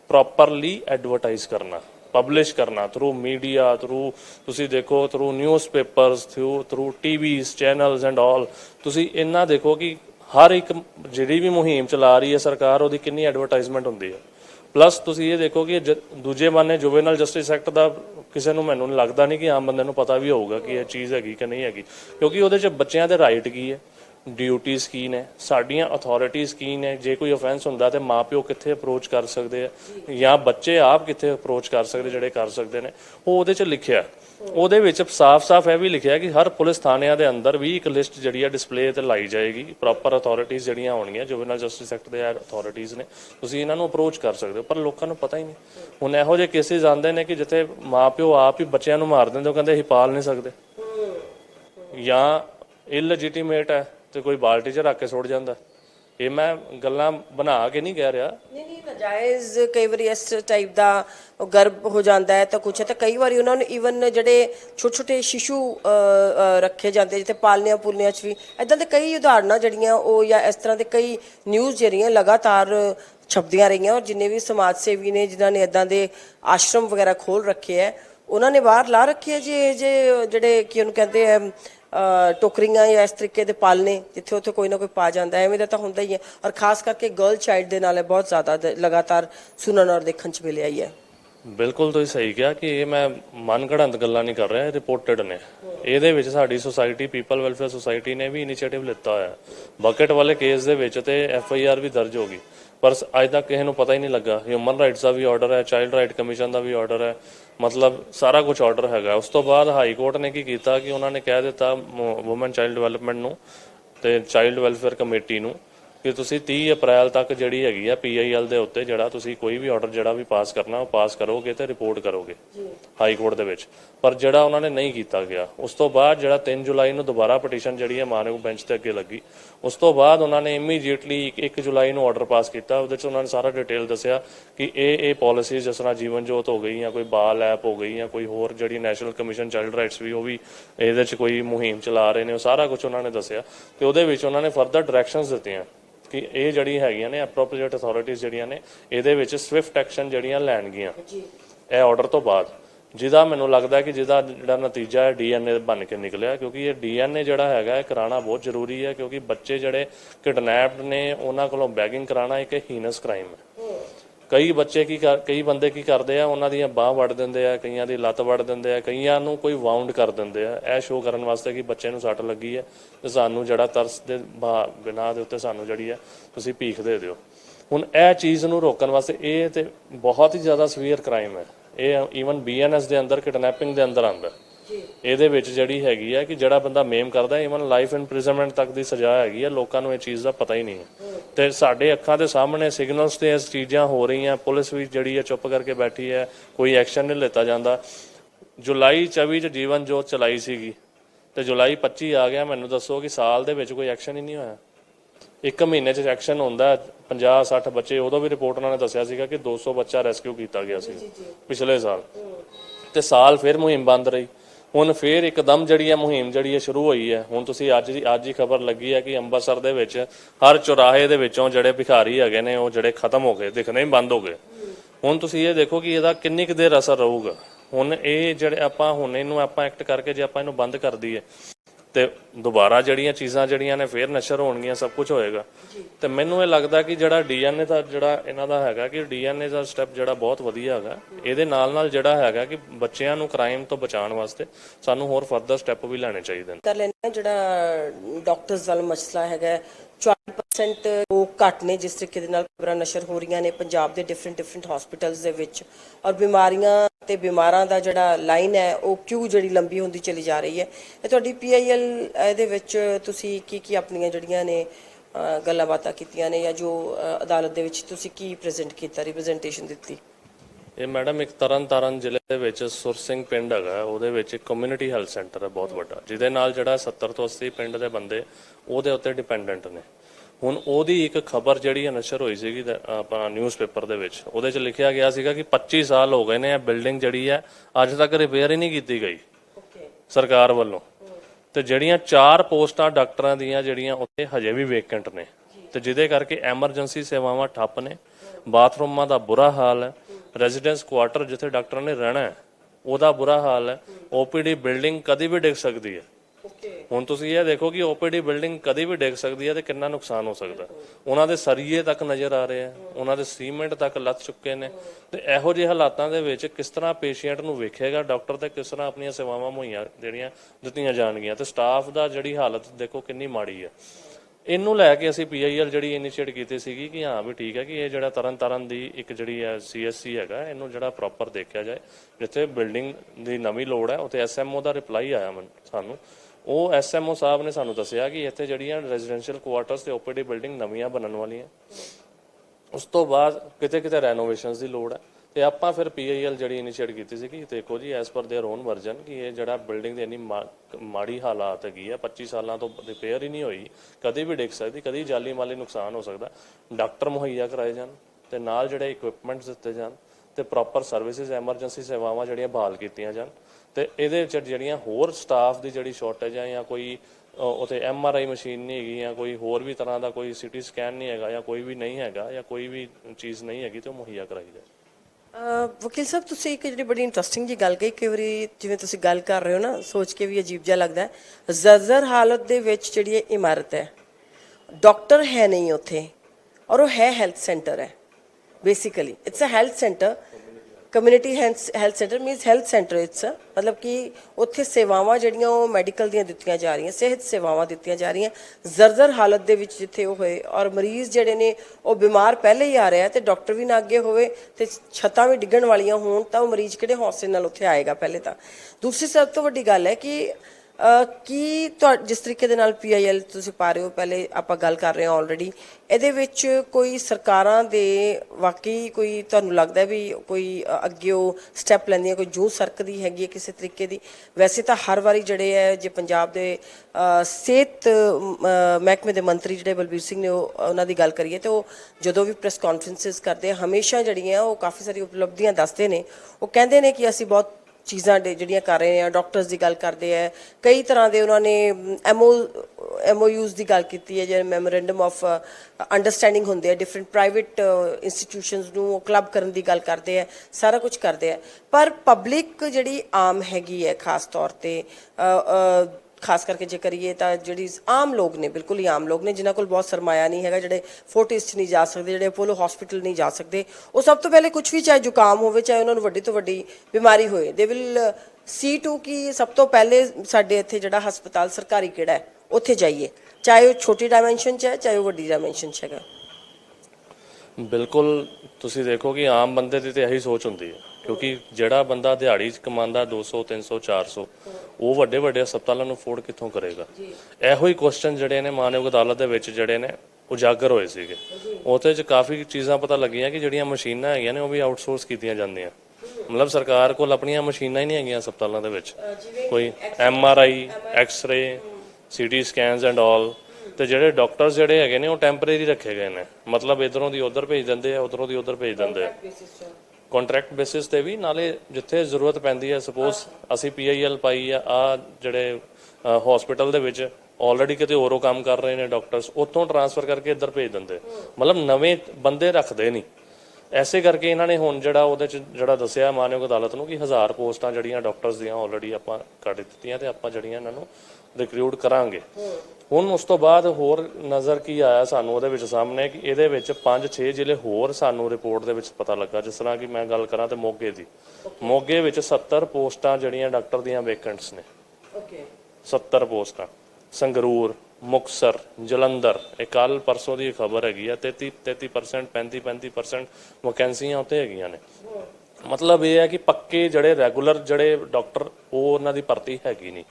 ਪ੍ਰੋਪਰਲੀ ਐਡਵਰਟਾਈਜ਼ ਕਰਨਾ। ਪਬਲਿਸ਼ ਕਰਨਾ ਥਰੂ ਮੀਡੀਆ ਥਰੂ ਤੁਸੀਂ ਦੇਖੋ through newspapers through through TVs channels and all ਤੁਸੀਂ ਇੰਨਾ ਦੇਖੋ ਕਿ ਹਰ ਇੱਕ ਜਿਹੜੀ ਵੀ ਮੁਹਿੰਮ ਚਲਾ ਰਹੀ ਹੈ ਸਰਕਾਰ, ਉਹਦੀ ਕਿੰਨੀ ਐਡਵਰਟਾਈਜ਼ਮੈਂਟ ਹੁੰਦੀ ਹੈ। ਪਲੱਸ ਤੁਸੀਂ ਇਹ ਦੇਖੋ ਕਿ ਜ- ਦੂਜੇ ਬੰਨੇ ਜੁਵੈਨਲ ਜਸਟਿਸ ਐਕਟ ਦਾ ਕਿਸੇ ਨੂੰ ਮੈਨੂੰ ਲੱਗਦਾ ਨਹੀਂ ਕਿ ਆਮ ਬੰਦੇ ਨੂੰ ਪਤਾ ਵੀ ਹੋਊਗਾ ਕਿ ਇਹ ਚੀਜ਼ ਹੈਗੀ ਕਿ ਨਹੀਂ ਹੈਗੀ, ਕਿਉਂਕਿ ਉਹਦੇ 'ਚ ਬੱਚਿਆਂ ਦੇ ਰਾਈਟ ਕੀ ਹੈ। ਡਿਊਟੀਜ਼ ਕੀ ਨੇ, ਸਾਡੀਆਂ ਅਥਾਰਟੀਆਂ ਕੀ ਨੇ, ਜੇ ਕੋਈ ਆਫੈਂਸ ਹੁੰਦਾ ਤੇ ਮਾਪਿਓ ਕਿੱਥੇ ਅਪਰੋਚ ਕਰ ਸਕਦੇ ਆ? ਜਾਂ ਬੱਚੇ ਆਪ ਕਿੱਥੇ ਅਪਰੋਚ ਕਰ ਸਕਦੇ, ਜਿਹੜੇ ਕਰ ਸਕਦੇ ਨੇ? ਉਹ ਉਹਦੇ 'ਚ ਲਿਖਿਆ ਉਹਦੇ ਵਿੱਚ ਸਾਫ਼-ਸਾਫ਼ ਇਹ ਵੀ ਲਿਖਿਆ ਕਿ ਹਰ ਪੁਲਿਸ ਥਾਣਿਆਂ ਦੇ ਅੰਦਰ ਵੀ ਇੱਕ ਲਿਸਟ ਜਿਹੜੀ ਆ ਡਿਸਪਲੇ ਤੇ ਲਾਈ ਜਾਏਗੀ। ਪ੍ਰੋਪਰ ਅਥਾਰਟੀਆਂ ਜਿਹੜੀਆਂ ਹੋਣਗੀਆਂ ਜੁਵੈਨਲ ਜਸਟਿਸ ਐਕਟ ਦੇ ਅਥਾਰਟੀਆਂ ਨੇ, ਤੁਸੀਂ ਇਹਨਾਂ ਨੂੰ ਅਪਰੋਚ ਕਰ ਸਕਦੇ ਹੋ, ਪਰ ਲੋਕਾਂ ਨੂੰ ਪਤਾ ਹੀ ਨਹੀਂ। ਹੁਣ ਇਹੋ ਜਿਹੇ ਕੇਸਿਸ ਆਉਂਦੇ ਨੇ ਕਿ ਜਿੱਥੇ ਮਾਪਿਓ ਆਪ ਹੀ ਬੱਚਿਆਂ ਨੂੰ ਮਾਰ ਦਿੰਦੇ, ਉਹ ਕਹਿੰਦੇ ਅਸੀਂ ਪਾਲ ਨਹੀਂ ਸਕਦੇ। ਜਾਂ ਇਲਜੀਟੀਮੇਟ ਹੈ। ਤੇ ਕੋਈ ਬਾਲਟੀ 'ਚ ਰੱਖ ਕੇ ਸੁੱਟ ਜਾਂਦਾ। ਇਹ ਮੈਂ ਗੱਲਾਂ ਬਣਾ ਕੇ ਨਹੀਂ ਕਹਿ ਰਿਹਾ। ਨਹੀਂ ਨਹੀਂ, ਨਾਜਾਇਜ਼ ਕਈ ਵਾਰੀ ਇਸ ਟਾਈਪ ਦਾ ਗਰਭ ਹੋ ਜਾਂਦਾ ਹੈ ਤਾਂ ਕੁਛ ਹੈ ਤਾਂ ਕਈ ਵਾਰੀ ਉਹਨਾਂ ਨੂੰ ਈਵਨ ਜਿਹੜੇ ਛੋਟੇ ਛੋਟੇ ਸ਼ਿਸ਼ੂ ਰੱਖੇ ਜਾਂਦੇ ਜਿੱਥੇ ਪਾਲਨੀਆਂ ਪੁਲਨੀਆਂ 'ਚ ਵੀ ਇਦਾਂ ਦੇ ਕਈ ਉਦਾਹਰਨਾਂ ਜਿਹੜੀਆਂ ਉਹ ਜਾਂ ਇਸ ਤਰ੍ਹਾਂ ਦੇ ਕਈ ਨਿਊਜ਼ ਜਿਹੜੀਆਂ ਲਗਾਤਾਰ ਛਪਦੀਆਂ ਰਹੀਆਂ ਔਰ ਜਿੰਨੇ ਵੀ ਸਮਾਜ ਸੇਵੀ ਨੇ, ਜਿਨ੍ਹਾਂ ਨੇ ਇਦਾਂ ਦੇ ਆਸ਼ਰਮ ਵਗੈਰਾ ਖੋਲ ਰੱਖੇ ਹੈ, ਉਹਨਾਂ ਨੇ ਬਾਹਰ ਲਾ ਰੱਖੇ ਹੈ ਜੀ, ਜੇ ਜਿਹੜੇ ਕਿ ਉਹਨੂੰ ਕਹਿੰਦੇ ਆ ਟੋਕਰੀਆਂ ਜਾਂ ਇਸ ਤਰੀਕੇ ਦੇ ਪਾਲਨੇ ਜਿੱਥੇ ਉੱਥੇ ਕੋਈ ਨਾ ਕੋਈ ਪਾ ਜਾਂਦਾ ਐਵੇਂ ਦਾ ਤਾਂ ਹੁੰਦਾ ਹੀ ਹੈ। ਔਰ ਖਾਸ ਕਰਕੇ ਗਰਲ ਚਾਈਲਡ ਦੇ ਨਾਲ ਬਹੁਤ ਜ਼ਿਆਦਾ ਲਗਾਤਾਰ ਸੁਣਨ ਔਰ ਦੇਖਣ ਚ ਮਿਲਿਆ ਹੀ ਹੈ। ਬਿਲਕੁਲ ਤੁਸੀਂ ਸਹੀ ਕਿਹਾ ਕਿ ਇਹ ਮੈਂ ਮਨ ਘੜੰਤ ਗੱਲਾਂ ਨਹੀਂ ਕਰ ਰਿਹਾ, ਇਹ ਰਿਪੋਰਟਡ ਨੇ। ਇਹਦੇ ਵਿੱਚ ਸਾਡੀ ਸੁਸਾਇਟੀ ਪੀਪਲ ਵੈਲਫੇਅਰ ਸੁਸਾਇਟੀ ਨੇ ਵੀ ਇਨੀਸ਼ੀਏਟਿਵ ਲਿੱਤਾ ਹੋਇਆ ਬਕਟ ਵਾਲੇ ਕੇਸ ਦੇ ਵਿੱਚ ਤੇ ਐਫ ਆਈ ਆਰ ਵੀ ਦਰਜ ਹੋ ਗਈ। ਪਰ ਅੱਜ ਤੱਕ ਕਿਸੇ ਨੂੰ ਪਤਾ ਹੀ ਨਹੀਂ ਲੱਗਾ। ਹਿਊਮਨ ਰਾਈਟਸ ਦਾ ਵੀ ਆਰਡਰ ਹੈ ਚਾਈਲਡ ਰਾਈਟ ਕਮਿਸ਼ਨ ਦਾ ਵੀ ਆਰਡਰ ਹੈ। ਮਤਲਬ ਸਾਰਾ ਕੁਝ ਆਰਡਰ ਹੈਗਾ। ਉਸ ਤੋਂ ਬਾਅਦ ਹਾਈ ਕੋਰਟ ਨੇ ਕੀ ਕੀਤਾ ਕਿ ਉਹਨਾਂ ਨੇ ਕਹਿ ਦਿੱਤਾ ਔਮਨ ਚਾਈਲਡ ਡਿਵੈਲਪਮੈਂਟ ਨੂੰ ਤੇ ਚਾਈਲਡ ਵੈਲਫੇਅਰ ਕਮੇਟੀ ਨੂੰ ਕਿ ਤੁਸੀਂ 30 ਅਪ੍ਰੈਲ ਤੱਕ ਜਿਹੜੀ ਹੈਗੀ ਆ ਪੀਆਈਐਲ ਦੇ ਉੱਤੇ ਜਿਹੜਾ ਤੁਸੀਂ ਕੋਈ ਵੀ ਆਰਡਰ ਜਿਹੜਾ ਵੀ ਪਾਸ ਕਰਨਾ ਉਹ ਪਾਸ ਕਰੋਗੇ ਤੇ ਰਿਪੋਰਟ ਕਰੋਗੇ ਹਾਈ ਕੋਰਟ ਦੇ ਵਿੱਚ। ਪਰ ਜਿਹੜਾ ਉਹਨਾਂ ਨੇ ਨਹੀਂ ਕੀਤਾ ਗਿਆ। ਉਸ ਤੋਂ ਬਾਅਦ ਜਿਹੜਾ 3 ਜੁਲਾਈ ਨੂੰ ਦੁਬਾਰਾ ਪਟੀਸ਼ਨ ਜਿਹੜੀ ਹੈ ਮਾਨਯੋਗ ਬੈਂਚ ਤੇ ਅੱਗੇ ਲੱਗੀ। ਉਸ ਤੋਂ ਬਾਅਦ ਉਹਨਾਂ ਨੇ ਇਮੀਡੀਏਟਲੀ 1 ਜੁਲਾਈ ਨੂੰ ਆਰਡਰ ਪਾਸ ਕੀਤਾ ਉਹਦੇ ਚ ਉਹਨਾਂ ਨੇ ਸਾਰਾ ਡਿਟੇਲ ਦੱਸਿਆ ਕਿ ਇਹ ਇਹ ਪਾਲਿਸੀ ਜਿਸ ਤਰ੍ਹਾਂ ਜੀਵਨ ਜੋਤ ਹੋ ਗਈ ਜਾਂ ਕੋਈ ਬਾਲ ਐਪ ਹੋ ਗਈ ਜਾਂ ਕੋਈ ਹੋਰ ਜਿਹੜੀ ਨੈਸ਼ਨਲ ਕਮਿਸ਼ਨ ਚਾਈਲਡ ਰਾਈਟਸ ਵੀ ਉਹ ਵੀ ਇਹਦੇ ਚ ਕੋਈ ਮੁਹਿੰਮ ਚਲਾ ਰਹੇ ਨੇ ਉਹ ਸਾਰਾ ਕੁਝ ਉਹਨਾਂ ਨੇ ਦੱਸਿਆ ਤੇ ਉਹਦੇ ਵਿੱਚ ਉਹਨਾਂ ਨੇ ਫਰਦਰ ਡਾਇਰੈਕਸ਼ਨਸ ਦਿੱਤੀਆਂ ਕਿ ਇਹ ਜਿਹੜੀ ਹੈਗੀਆਂ ਨੇ ਐਪਰੋਪਰੀਏਟ ਅਥਾਰਟੀਆਂ ਜਿਹੜੀਆਂ ਨੇ ਇਹਦੇ ਵਿੱਚ ਸਵਿਫਟ ਐਕਸ਼ਨ ਜਿਹੜੀਆਂ ਲੈਣਗੀਆਂ ਇਹ ਆਰਡਰ ਤੋਂ ਬਾਅਦ। ਜਿਹਦਾ ਮੈਨੂੰ ਲੱਗਦਾ ਕਿ ਜਿਹਦਾ ਜਿਹੜਾ ਨਤੀਜਾ ਹੈ ਡੀਐਨਏ ਬਣ ਕੇ ਨਿਕਲਿਆ, ਕਿਉਂਕਿ ਇਹ ਡੀਐਨਏ ਜਿਹੜਾ ਹੈਗਾ, ਇਹ ਕਰਾਉਣਾ ਬਹੁਤ ਜ਼ਰੂਰੀ ਹੈ, ਕਿਉਂਕਿ ਬੱਚੇ ਜਿਹੜੇ ਕਿਡਨੈਪਡ ਨੇ, ਉਹਨਾਂ ਕੋਲੋਂ ਬੈਗਿੰਗ ਕਰਾਉਣਾ ਇੱਕ ਹੀਨਸ ਕ੍ਰਾਈਮ ਹੈ। ਕਈ ਬੱਚੇ ਕੀ ਕਰ, ਕਈ ਬੰਦੇ ਕੀ ਕਰਦੇ ਆ, ਉਹਨਾਂ ਦੀਆਂ ਬਾਹ ਵੱਢ ਦਿੰਦੇ ਆ, ਕਈਆਂ ਦੀ ਲੱਤ ਵੱਢ ਦਿੰਦੇ ਆ, ਕਈਆਂ ਨੂੰ ਕੋਈ ਵਾਉਂਡ ਕਰ ਦਿੰਦੇ ਆ। ਇਹ ਸ਼ੋਅ ਕਰਨ ਵਾਸਤੇ ਕਿ ਬੱਚੇ ਨੂੰ ਸੱਟ ਲੱਗੀ ਹੈ ਤੇ ਸਾਨੂੰ ਜਿਹੜਾ ਤਰਸ ਦੇ ਬਾ- ਬਿਨਾਂ ਦੇ ਉੱਤੇ ਸਾਨੂੰ ਜਿਹੜੀ ਹੈ, ਤੁਸੀਂ ਭੀਖ ਦੇ ਦਿਓ। ਹੁਣ ਇਹ ਚੀਜ਼ ਨੂੰ ਰੋਕਣ ਵਾਸਤੇ ਇਹ ਤੇ ਬਹੁਤ ਹੀ ਜ਼ਿਆਦਾ ਸਵੀਅਰ ਕ੍ਰਾਈਮ ਹੈ। ਇਹ ਈਵਨ ਬੀਐਨਐਸ ਦੇ ਅੰਦਰ ਕਿਡਨੈਪਿੰਗ ਦੇ ਅੰਦਰ ਆਉਂਦਾ। ਇਹਦੇ ਵਿੱਚ ਜਿਹੜੀ ਹੈਗੀ ਹੈ ਕਿ ਜਿਹੜਾ ਬੰਦਾ ਮੇਮ ਕਰਦਾ ਈਵਨ ਲਾਈਫ ਇੰਪ੍ਰਿਜ਼ਨਮੈਂਟ ਤੱਕ ਦੀ ਸਜ਼ਾ ਹੈਗੀ ਹੈ ਲੋਕਾਂ ਨੂੰ ਇਹ ਚੀਜ਼ ਦਾ ਪਤਾ ਹੀ ਨਹੀਂ ਹੈ। ਤੇ ਸਾਡੇ ਅੱਖਾਂ ਦੇ ਸਾਹਮਣੇ ਸਿਗਨਲਸ ਤੇ ਇਸ ਚੀਜ਼ਾਂ ਹੋ ਰਹੀਆਂ ਪੁਲਿਸ ਵੀ ਜਿਹੜੀ ਹੈ ਚੁੱਪ ਕਰਕੇ ਬੈਠੀ ਹੈ ਕੋਈ ਐਕਸ਼ਨ ਨਹੀਂ ਲਿੱਤਾ ਜਾਂਦਾ। ਜੁਲਾਈ 24 ਚ ਜੀਵਨ ਜੋਤ ਚਲਾਈ ਸੀਗੀ ਤੇ ਜੁਲਾਈ 25 ਆ ਗਿਆ ਮੈਨੂੰ ਦੱਸੋ ਕਿ ਸਾਲ ਦੇ ਵਿੱਚ ਕੋਈ ਐਕਸ਼ਨ ਹੀ ਨਹੀਂ ਹੋਇਆ। ਇੱਕ ਮਹੀਨੇ ਚ ਐਕਸ਼ਨ ਹੁੰਦਾ 50 60 ਬੱਚੇ ਉਦੋਂ ਵੀ ਰਿਪੋਰਟ ਉਹਨਾਂ ਨੇ ਦੱਸਿਆ ਸੀਗਾ ਕਿ 200 ਬੱਚਾ ਰੈਸਕਿਊ ਕੀਤਾ ਗਿਆ ਸੀ ਪਿਛਲੇ ਸਾਲ। ਤੇ ਸਾਲ ਫਿਰ ਮੁਹਿੰਮ ਬੰਦ ਰਹੀ। ਹੁਣ ਫਿਰ ਇੱਕਦਮ ਜਿਹੜੀ ਹੈ ਮੁਹਿੰਮ ਜਿਹੜੀ ਹੈ ਸ਼ੁਰੂ ਹੋਈ ਹੈ। ਹੁਣ ਤੁਸੀਂ ਅੱਜ ਦੀ ਅੱਜ ਹੀ ਖਬਰ ਲੱਗੀ ਹੈ ਕਿ ਅੰਮ੍ਰਿਤਸਰ ਦੇ ਵਿੱਚ ਹਰ ਚੁਰਾਹੇ ਦੇ ਵਿੱਚੋਂ ਜਿਹੜੇ ਭਿਖਾਰੀ ਹੈਗੇ ਨੇ ਉਹ ਜਿਹੜੇ ਖਤਮ ਹੋ ਗਏ ਦਿਖਣੇ ਹੀ ਬੰਦ ਹੋ ਗਏ। ਹੁਣ ਤੁਸੀਂ ਇਹ ਦੇਖੋ ਕਿ ਇਹਦਾ ਕਿੰਨੀ ਕੁ ਦੇਰ ਅਸਰ ਰਹੂਗਾ। ਹੁਣ ਇਹ ਜਿਹੜੇ ਆਪਾਂ ਹੁਣ ਇਹਨੂੰ ਆਪਾਂ ਐਕਟ ਕਰਕੇ ਜੇ ਆਪਾਂ ਇਹਨੂੰ ਬੰਦ ਕਰ ਦਈਏ। ਤੇ ਦੁਬਾਰਾ ਜਿਹੜੀਆਂ ਚੀਜ਼ਾਂ ਜਿਹੜੀਆਂ ਨੇ ਫੇਰ ਨਸ਼ਰ ਹੋਣਗੀਆਂ ਸਭ ਕੁਝ ਹੋਏਗਾ। ਤੇ ਮੈਨੂੰ ਇਹ ਲੱਗਦਾ ਕਿ ਜਿਹੜਾ ਡੀਐਨਏ ਦਾ ਜਿਹੜਾ ਇਹਨਾਂ ਦਾ ਹੈਗਾ ਕਿ ਡੀਐਨਏ ਦਾ ਸਟੈਪ ਜਿਹੜਾ ਬਹੁਤ ਵਧੀਆ ਹੈਗਾ ਇਹਦੇ ਨਾਲ ਨਾਲ ਜਿਹੜਾ ਹੈਗਾ ਕਿ ਬੱਚਿਆਂ ਨੂੰ ਕ੍ਰਾਈਮ ਤੋਂ ਬਚਾਉਣ ਵਾਸਤੇ ਸਾਨੂੰ ਹੋਰ ਫਰਦਰ ਸਟੈਪ ਵੀ ਲੈਣੇ ਚਾਹੀਦੇ ਨੇ। ਕਰ ਹਾਂ ਜਿਹੜਾ ਡਾਕਟਰਸ ਵਾਲਾ ਮਸਲਾ ਹੈਗਾ 40% ਉਹ ਘੱਟ ਨੇ ਜਿਸ ਤਰੀਕੇ ਦੇ ਨਾਲ ਖਬਰਾਂ ਨਸ਼ਰ ਹੋ ਰਹੀਆਂ ਨੇ ਪੰਜਾਬ ਦੇ ਡਿਫਰੈਂਟ ਡਿਫਰੈਂਟ ਹਸਪੀਟਲਸ ਦੇ ਵਿੱਚ ਔਰ ਬਿਮਾਰੀਆਂ ਤੇ ਬਿਮਾਰਾਂ ਦਾ ਜਿਹੜਾ ਲਾਈਨ ਹੈ, ਉਹ ਕਿਉਂ ਜਿਹੜੀ ਲੰਬੀ ਹੁੰਦੀ ਚਲੀ ਜਾ ਰਹੀ ਹੈ? ਇਹ ਤੁਹਾਡੀ ਪੀਆਈਐਲ ਇਹਦੇ ਵਿੱਚ ਤੁਸੀਂ ਕੀ ਕੀ ਆਪਣੀਆਂ ਜਿਹੜੀਆਂ ਨੇ ਗੱਲਾਂ ਬਾਤਾਂ ਕੀਤੀਆਂ ਨੇ ਜਾਂ ਜੋ ਅਦਾਲਤ ਦੇ ਵਿੱਚ ਤੁਸੀਂ ਕੀ ਪ੍ਰੈਜ਼ੈਂਟ ਕੀਤਾ ਰਿਪਰੈਜ਼ੈਂਟੇਸ਼ਨ ਦਿੱਤੀ? ਇਹ ਮੈਡਮ ਇੱਕ ਤਰਨ ਤਾਰਨ ਜ਼ਿਲ੍ਹੇ ਦੇ ਵਿੱਚ ਸੁਰਸਿੰਘ ਪਿੰਡ ਹੈਗਾ, ਉਹਦੇ ਵਿੱਚ ਇੱਕ ਕਮਿਊਨਿਟੀ ਹੈਲਥ ਸੈਂਟਰ ਹੈ, ਬਹੁਤ ਵੱਡਾ, ਜਿਹਦੇ ਨਾਲ ਜਿਹੜਾ 70 ਤੋਂ 80 ਪਿੰਡ ਦੇ ਬੰਦੇ, ਉਹਦੇ ਉੱਤੇ ਡਿਪੈਂਡੈਂਟ ਨੇ। ਹੁਣ ਉਹਦੀ ਇੱਕ ਖਬਰ ਜਿਹੜੀ ਹੈ ਨਸ਼ਰ ਹੋਈ ਸੀਗੀ ਤੇ ਆਪਾਂ ਨਿਊਜ਼ਪੇਪਰ ਦੇ ਵਿੱਚ ਉਹਦੇ 'ਚ ਲਿਖਿਆ ਗਿਆ ਸੀਗਾ ਕਿ 25 ਸਾਲ ਹੋ ਗਏ ਨੇ ਇਹ ਬਿਲਡਿੰਗ ਜਿਹੜੀ ਹੈ ਅੱਜ ਤੱਕ ਰਿਪੇਅਰ ਹੀ ਨਹੀਂ ਕੀਤੀ ਗਈ ਓਕੇ ਸਰਕਾਰ ਵੱਲੋਂ। ਤੇ ਜਿਹੜੀਆਂ ਚਾਰ ਪੋਸਟਾਂ ਡਾਕਟਰਾਂ ਦੀਆਂ ਜਿਹੜੀਆਂ ਉੱਥੇ ਹਜੇ ਵੀ ਵੇਕੈਂਟ ਨੇ ਤੇ ਜਿਹਦੇ ਕਰਕੇ ਐਮਰਜੈਂਸੀ ਸੇਵਾਵਾਂ ਠੱਪ ਨੇ ਬਾਥਰੂਮਾਂ ਦਾ ਬੁਰਾ ਹਾਲ ਹੈ ਰੈਜ਼ੀਡੈਂਸ ਕੁਆਟਰ ਜਿੱਥੇ ਡਾਕਟਰਾਂ ਨੇ ਰਹਿਣਾ ਹੈ ਉਹਦਾ ਬੁਰਾ ਹਾਲ ਹੈ ਓਪੀਡੀ ਬਿਲਡਿੰਗ ਕਦੀ ਵੀ ਡਿੱਗ ਸਕਦੀ ਹੈ। ਹੁਣ ਤੁਸੀਂ ਇਹ ਦੇਖੋ ਕਿ ਓਪੀਡੀ ਬਿਲਡਿੰਗ ਕਦੇ ਵੀ ਡਿੱਗ ਸਕਦੀ ਹੈ ਤੇ ਕਿੰਨਾ ਨੁਕਸਾਨ ਹੋ ਸਕਦਾ। ਉਹਨਾਂ ਦੇ ਸਰੀਏ ਤੱਕ ਨਜ਼ਰ ਆ ਰਹੇ ਆ, ਉਹਨਾਂ ਦੇ ਸੀਮੈਂਟ ਤੱਕ ਲੱਥ ਚੁੱਕੇ ਨੇ ਤੇ ਇਹੋ ਜਿਹੇ ਹਾਲਾਤਾਂ ਦੇ ਵਿੱਚ ਕਿਸ ਤਰ੍ਹਾਂ ਪੇਸ਼ੈਂਟ ਨੂੰ ਵੇਖੇਗਾ, ਡਾਕਟਰ ਤੇ ਕਿਸ ਤਰ੍ਹਾਂ ਆਪਣੀਆਂ ਸੇਵਾਵਾਂ ਮੁਹੱਈਆ ਜਿਹੜੀਆਂ ਦਿੱਤੀਆਂ ਜਾਣਗੀਆਂ ਤੇ ਸਟਾਫ ਦਾ ਜਿਹੜੀ ਹਾਲਤ ਦੇਖੋ ਕਿੰਨੀ ਮਾੜੀ ਹੈ ਇਹਨੂੰ ਲੈ ਕੇ ਅਸੀਂ ਪੀਆਈਐਲ ਜਿਹੜੀ ਇਨੀਸ਼ੀਏਟ ਕੀਤੀ ਸੀਗੀ ਕਿ ਹਾਂ ਵੀ ਠੀਕ ਹੈ ਕਿ ਇਹ ਜਿਹੜਾ ਤਰਨ ਤਾਰਨ ਦੀ ਇੱਕ ਜਿਹੜੀ ਹੈ ਸੀਐਸਸੀ ਹੈਗਾ, ਇਹਨੂੰ ਜਿਹੜਾ ਪ੍ਰੋਪਰ ਦੇਖਿਆ ਜਾਏ, ਜਿੱਥੇ ਬਿਲਡਿੰਗ ਦੀ ਨਵੀਂ ਲੋੜ ਹੈ, ਉੱਥੇ ਐਸਐਮਓ ਦਾ ਰਿਪਲਾਈ ਆਇਆ ਸਾਨੂੰ। ਉਹ ਐਸਐਮਓ ਸਾਹਿਬ ਨੇ ਸਾਨੂੰ ਦੱਸਿਆ ਕਿ ਇੱਥੇ ਜਿਹੜੀਆਂ ਰੈਜ਼ੀਡੈਂਸ਼ੀਅਲ ਕੁਆਰਟਰਸ ਤੇ ਓਪੀਡੀ ਬਿਲਡਿੰਗ ਨਵੀਆਂ ਬਣਨ ਵਾਲੀਆਂ ਉਸ ਤੋਂ ਬਾਅਦ ਕਿਤੇ ਕਿਤੇ ਰੈਨੋਵੇਸ਼ਨਸ ਦੀ ਲੋੜ ਹੈ ਤੇ ਆਪਾਂ ਫਿਰ ਪੀਆਈਐਲ ਜਿਹੜੀ ਇਨੀਸ਼ੀਏਟ ਕੀਤੀ ਸੀ ਕਿ ਦੇਖੋ G as per their own version ਕਿ ਇਹ ਜਿਹੜਾ ਬਿਲਡਿੰਗ ਦੀ ਇੰਨੀ ਮਾ- ਮਾੜੀ ਹਾਲਾਤ ਹੈਗੀ ਆ 25 ਸਾਲਾਂ ਤੋਂ ਰਿਪੇਅਰ ਹੀ ਨਹੀਂ ਹੋਈ ਕਦੇ ਵੀ ਡਿੱਗ ਸਕਦੀ ਕਦੀ ਜਾਲੀ ਮਾਲੀ ਨੁਕਸਾਨ ਹੋ ਸਕਦਾ ਡਾਕਟਰ ਮੁਹੱਈਆ ਕਰਾਏ ਜਾਣ ਤੇ ਨਾਲ ਜਿਹੜੇ ਇਕਵਿਪਮੈਂਟਸ ਦਿੱਤੇ ਜਾਣ ਤੇ ਪ੍ਰੋਪਰ ਸਰਵਿਸਿਜ਼ ਐਮਰਜੈਂਸੀ ਸੇਵਾਵਾਂ ਜਿਹੜੀਆਂ ਬਹਾਲ ਕੀਤੀਆਂ ਜਾਣ। ਤੇ ਇਹਦੇ ਵਿੱਚ ਜਿਹੜੀਆਂ ਹੋਰ ਸਟਾਫ ਦੀ ਜਿਹੜੀ ਸ਼ਾਰਟੇਜ ਹੈ ਜਾਂ ਕੋਈ ਅ, ਉਥੇ ਐਮ ਆਰ ਆਈ ਮਸ਼ੀਨ ਨਹੀਂ ਹੈਗੀ ਜਾਂ ਕੋਈ ਹੋਰ ਵੀ ਤਰ੍ਹਾਂ ਦਾ ਕੋਈ ਸਿਟੀ ਸਕੈਨ ਨਹੀਂ ਹੈਗਾ ਜਾਂ ਕੋਈ ਵੀ ਨਹੀਂ ਹੈਗਾ ਜਾਂ ਕੋਈ ਵੀ ਚੀਜ਼ ਨਹੀਂ ਹੈਗੀ ਤੇ ਉਹ ਮੁਹੱਈਆ ਕਰਾਈ ਜਾਏ। ਵਕੀਲ ਸਾਹਿਬ ਤੁਸੀਂ ਇੱਕ ਜਿਹੜੀ ਬੜੀ ਇੰਟਰਸਟਿੰਗ ਜੀ ਗੱਲ ਕਹੀ ਕਈ ਵਾਰੀ ਜਿਵੇਂ ਤੁਸੀਂ ਗੱਲ ਕਰ ਰਹੇ ਹੋ ਨਾ ਸੋਚ ਕੇ ਵੀ ਅਜੀਬ ਜਿਹਾ ਲੱਗਦਾ ਹੈ। ਜ਼ਰਜ਼ਰ ਹਾਲਤ ਦੇ ਵਿੱਚ ਜਿਹੜੀ ਇਹ ਇਮਾਰਤ ਹੈ ਡਾਕਟਰ ਹੈ ਨਹੀਂ ਉੱਥੇ ਔਰ ਉਹ ਹੈ ਹੈਲਥ ਸੈਂਟਰ ਹੈ। Basically it's uh health centre community health centre means health centre it's ਮਤਲਬ ਕਿ ਉੱਥੇ ਸੇਵਾਵਾਂ ਜਿਹੜੀਆਂ ਉਹ ਮੈਡੀਕਲ ਦੀਆਂ ਦਿੱਤੀਆਂ ਜਾ ਰਹੀਆਂ ਸਿਹਤ ਸੇਵਾਵਾਂ ਦਿੱਤੀਆਂ ਜਾ ਰਹੀਆਂ ਜ਼ਰਜ਼ਰ ਹਾਲਤ ਦੇ ਵਿੱਚ ਜਿੱਥੇ ਉਹ ਹੋਏ ਔਰ ਮਰੀਜ਼ ਜਿਹੜੇ ਨੇ ਉਹ ਬਿਮਾਰ ਪਹਿਲੇ ਹੀ ਆ ਰਿਹਾ ਤੇ ਡਾਕਟਰ ਵੀ ਨਾ ਅੱਗੇ ਹੋਵੇ ਤੇ ਛੱਤਾਂ ਵੀ ਡਿੱਗਣ ਵਾਲੀਆਂ ਹੋਣ ਤਾਂ ਉਹ ਮਰੀਜ਼ ਕਿਹੜੇ ਹੌਸਲੇ ਨਾਲ ਉੱਥੇ ਆਏਗਾ ਪਹਿਲੇ ਤਾਂ ਦੂਸਰੀ ਸਭ ਤੋਂ ਵੱਡੀ ਗੱਲ ਹੈ ਕਿ ਕੀ ਤੁਹਾ, ਜਿਸ ਤਰੀਕੇ ਦੇ ਨਾਲ ਪੀਆਈਐਲ ਤੁਸੀਂ ਪਾ ਰਹੇ ਹੋ, ਪਹਿਲੇ ਆਪਾਂ ਗੱਲ ਕਰ ਰਹੇ ਹਾਂ ਆਲਰੇਡੀ ਇਹਦੇ ਵਿੱਚ ਕੋਈ ਸਰਕਾਰਾਂ ਦੇ ਵਾਕਈ ਕੋਈ ਤੁਹਾਨੂੰ ਲੱਗਦਾ ਵੀ ਕੋਈ ਅੱਗੇ ਉਹ ਸਟੈਪ ਲੈਂਦੀਆਂ, ਕੋਈ ਜੂ ਸਰਕਦੀ ਹੈਗੀ ਹੈ ਕਿਸੇ ਤਰੀਕੇ ਦੀ? ਵੈਸੇ ਤਾਂ ਹਰ ਵਾਰੀ ਜਿਹੜੇ ਹੈ, ਜੇ ਪੰਜਾਬ ਦੇ ਸਿਹਤ ਮਹਿਕਮੇ ਦੇ ਮੰਤਰੀ ਜਿਹੜੇ ਬਲਬੀਰ ਸਿੰਘ ਨੇ ਉਹ, ਉਹਨਾਂ ਦੀ ਗੱਲ ਕਰੀਏ, ਤੇ ਉਹ ਜਦੋਂ ਵੀ ਪ੍ਰੈਸ ਕਾਨਫਰੰਸਸ ਕਰਦੇ ਹਮੇਸ਼ਾ ਜਿਹੜੀਆਂ ਉਹ ਕਾਫੀ ਸਾਰੀ ਉਪਲਬਧੀਆਂ ਦੱਸਦੇ ਨੇ। ਉਹ ਕਹਿੰਦੇ ਨੇ ਕਿ ਅਸੀਂ ਬਹੁਤ ਚੀਜ਼ਾਂ ਡੇ- ਜਿਹੜੀਆਂ ਕਰ ਰਹੇ ਆ ਡਾਕਟਰਸ ਦੀ ਗੱਲ ਕਰਦੇ ਆ। ਕਈ ਤਰ੍ਹਾਂ ਦੇ ਉਹਨਾਂ ਨੇ ਐਮਓ ਐਮਓਯੂਜ਼ ਦੀ ਗੱਲ ਕੀਤੀ ਹੈ ਜਿਹੜੇ ਮੈਮੋਰੈਂਡਮ ਆਫ ਅੰਡਰਸਟੈਂਡਿੰਗ ਹੁੰਦੇ ਆ ਡਿਫਰੈਂਟ ਪ੍ਰਾਈਵੇਟ ਇੰਸਟੀਟਿਊਸ਼ਨਸ ਨੂੰ ਕਲੱਬ ਕਰਨ ਦੀ ਗੱਲ ਕਰਦੇ ਆ, ਸਾਰਾ ਕੁਝ ਕਰਦੇ ਆ। ਪਰ ਪਬਲਿਕ ਜਿਹੜੀ ਆਮ ਹੈਗੀ ਹੈ, ਖਾਸ ਤੌਰ ਤੇ ਖਾਸ ਕਰਕੇ ਜੇ ਕਰੀਏ ਤਾਂ ਜਿਹੜੀ ਆਮ ਲੋਕ ਨੇ, ਬਿਲਕੁਲ ਹੀ ਆਮ ਲੋਕ ਨੇ, ਜਿਨ੍ਹਾਂ ਕੋਲ ਬਹੁਤ ਸਰਮਾਇਆ ਨਹੀਂ ਹੈਗਾ, ਜਿਹੜੇ ਫੋਰਟਿਸ 'ਚ ਨਹੀਂ ਜਾ ਸਕਦੇ, ਜਿਹੜੇ ਅਪੋਲੋ ਹਸਪੀਟਲ ਨਹੀਂ ਜਾ ਸਕਦੇ, ਉਹ ਸਭ ਤੋਂ ਪਹਿਲੇ ਕੁਝ ਵੀ ਚਾਹੇ ਜ਼ੁਕਾਮ ਹੋਵੇ, ਚਾਹੇ ਉਹਨਾਂ ਨੂੰ ਵੱਡੀ ਤੋਂ ਵੱਡੀ ਬਿਮਾਰੀ ਹੋਏ ਦੇ ਵਿਲ ਸੀ ਟੂ ਕੀ ਸਭ ਤੋਂ ਪਹਿਲੇ ਸਾਡੇ ਇੱਥੇ ਜਿਹੜਾ ਹਸਪਤਾਲ ਸਰਕਾਰੀ ਕਿਹੜਾ ਹੈ, ਉੱਥੇ ਜਾਈਏ, ਚਾਹੇ ਉਹ ਛੋਟੀ ਡਾਈਮੈਂਸ਼ਨ 'ਚ ਹੈ, ਚਾਹੇ ਉਹ ਵੱਡੀ ਡਾਈਮੈਂਸ਼ਨ 'ਚ ਹੈਗਾ। ਬਿਲਕੁਲ, ਤੁਸੀਂ ਦੇਖੋ ਕਿ ਆਮ ਬੰਦੇ ਦੀ ਤੇ ਇਹੀ ਸੋਚ ਹੁੰਦੀ ਹੈ। ਕਿਉਂਕਿ ਜਿਹੜਾ ਬੰਦਾ ਦਿਹਾੜੀ 'ਚ ਕਮਾਉਂਦਾ 200 300 400 ਉਹ ਵੱਡੇ ਵੱਡੇ ਹਸਪਤਾਲਾਂ ਨੂੰ ਅਫੋਰਡ ਕਿੱਥੋਂ ਕਰੇਗਾ? ਇਹੋ ਹੀ ਕੁਐਸਚਨ ਜਿਹੜੇ ਨੇ ਮਾਨਵ ਅਦਾਲਤ ਦੇ ਵਿੱਚ ਜਿਹੜੇ ਨੇ ਉਜਾਗਰ ਹੋਏ ਸੀਗੇ। ਉਹਦੇ 'ਚ ਕਾਫੀ ਚੀਜ਼ਾਂ ਪਤਾ ਲੱਗੀਆਂ ਕਿ ਜਿਹੜੀਆਂ ਮਸ਼ੀਨਾਂ ਹੈਗੀਆਂ ਨੇ ਉਹ ਵੀ ਆਊਟਸੋਰਸ ਕੀਤੀਆਂ ਜਾਂਦੀਆਂ। ਮਤਲਬ ਸਰਕਾਰ ਕੋਲ ਆਪਣੀਆਂ ਮਸ਼ੀਨਾਂ ਹੀ ਨਹੀਂ ਹੈਗੀਆਂ ਹਸਪਤਾਲਾਂ ਦੇ ਵਿੱਚ। ਕੋਈ M R I X ray CT scans and all ਤੇ ਜਿਹੜੇ ਡਾਕਟਰਸ ਜਿਹੜੇ ਹੈਗੇ ਨੇ ਉਹ ਟੈਂਪਰੇਰੀ ਰੱਖੇ ਗਏ ਨੇ। ਮਤਲਬ ਇਧਰੋਂ ਦੀ ਉਧਰ ਭੇਜ ਦਿੰਦੇ ਆ ਉਧਰੋਂ ਦੀ ਉਧਰ ਭੇਜ ਦਿੰਦੇ ਆ। ਕੰਟਰੈਕਟ ਬੇਸਿਸ ਤੇ ਵੀ, ਨਾਲੇ ਜਿੱਥੇ ਜ਼ਰੂਰਤ ਪੈਂਦੀ ਹੈ ਸਪੋਜ਼ ਅਸੀਂ ਪੀਆਈਐਲ ਪਾਈ ਆ ਆ ਜਿਹੜੇ ਹਸਪੀਟਲ ਦੇ ਵਿੱਚ ਆਲਰੇਡੀ ਕਿਤੇ ਹੋਰੋਂ ਕੰਮ ਕਰ ਰਹੇ ਨੇ ਡਾਕਟਰਸ ਉੱਥੋਂ ਟਰਾਂਸਫਰ ਕਰਕੇ ਇੱਧਰ ਭੇਜ ਦਿੰਦੇ। ਮਤਲਬ ਨਵੇਂ ਬੰਦੇ ਰੱਖਦੇ ਨਹੀਂ। ਐਸੇ ਕਰਕੇ ਇਹਨਾਂ ਨੇ ਹੁਣ ਜਿਹੜਾ ਉਹਦੇ ਚ ਜਿਹੜਾ ਦੱਸਿਆ ਮਾਨਯੋਗ ਅਦਾਲਤ ਨੂੰ ਕਿ ਹਜ਼ਾਰ ਪੋਸਟਾਂ ਜਿਹੜੀਆਂ ਡਾਕਟਰਸ ਦੀਆਂ ਆਲਰੇਡੀ ਆਪਾਂ ਕੱਢ ਦਿੱਤੀਆਂ ਤੇ ਆਪਾਂ ਜਿਹੜੀਆਂ ਇਹਨਾਂ ਨੂੰ ਰਿਕਰੂਟ ਕਰਾਂਗੇ। ਹੁਣ ਉਸ ਤੋਂ ਬਾਅਦ ਹੋਰ ਨਜ਼ਰ ਕੀ ਆਇਆ ਸਾਨੂੰ ਉਹਦੇ ਵਿੱਚ ਸਾਹਮਣੇ ਕਿ ਇਹਦੇ ਵਿੱਚ 5-6 ਜ਼ਿਲ੍ਹੇ ਹੋਰ ਸਾਨੂੰ ਰਿਪੋਰਟ ਦੇ ਵਿੱਚ ਪਤਾ ਲੱਗਾ ਜਿਸ ਤਰ੍ਹਾਂ ਕਿ ਮੈਂ ਗੱਲ ਕਰਾਂ ਤੇ ਮੋਗੇ ਦੀ। ਮੋਗੇ ਵਿੱਚ 70 ਪੋਸਟਾਂ ਜਿਹੜੀਂ ਡਾਕਟਰ ਦੀਆਂ ਵੇਕੈਂਟਸ ਨੇ। ਓਕੇ 70 ਪੋਸਟਾਂ। ਸੰਗਰੂਰ ਮੁਕਸਰ, ਜਲੰਧਰ। ਇਹ ਕੱਲ ਪਰਸੋਂ ਦੀ ਖਬਰ ਹੈਗੀ ਆ 33 33% 35 35% ਵੈਕੈਂਸੀਆਂ ਉੱਤੇ ਹੈਗੀਆਂ ਨੇ। ਮਤਲਬ ਇਹ ਹੈ ਕਿ ਪੱਕੇ ਜਿਹੜੇ ਰੈਗੂਲਰ ਜਿਹੜੇ ਡਾਕਟਰ ਉਹ ਉਹਨਾਂ ਦੀ ਭਰਤੀ ਹੈਗੀ ਨਹੀਂ।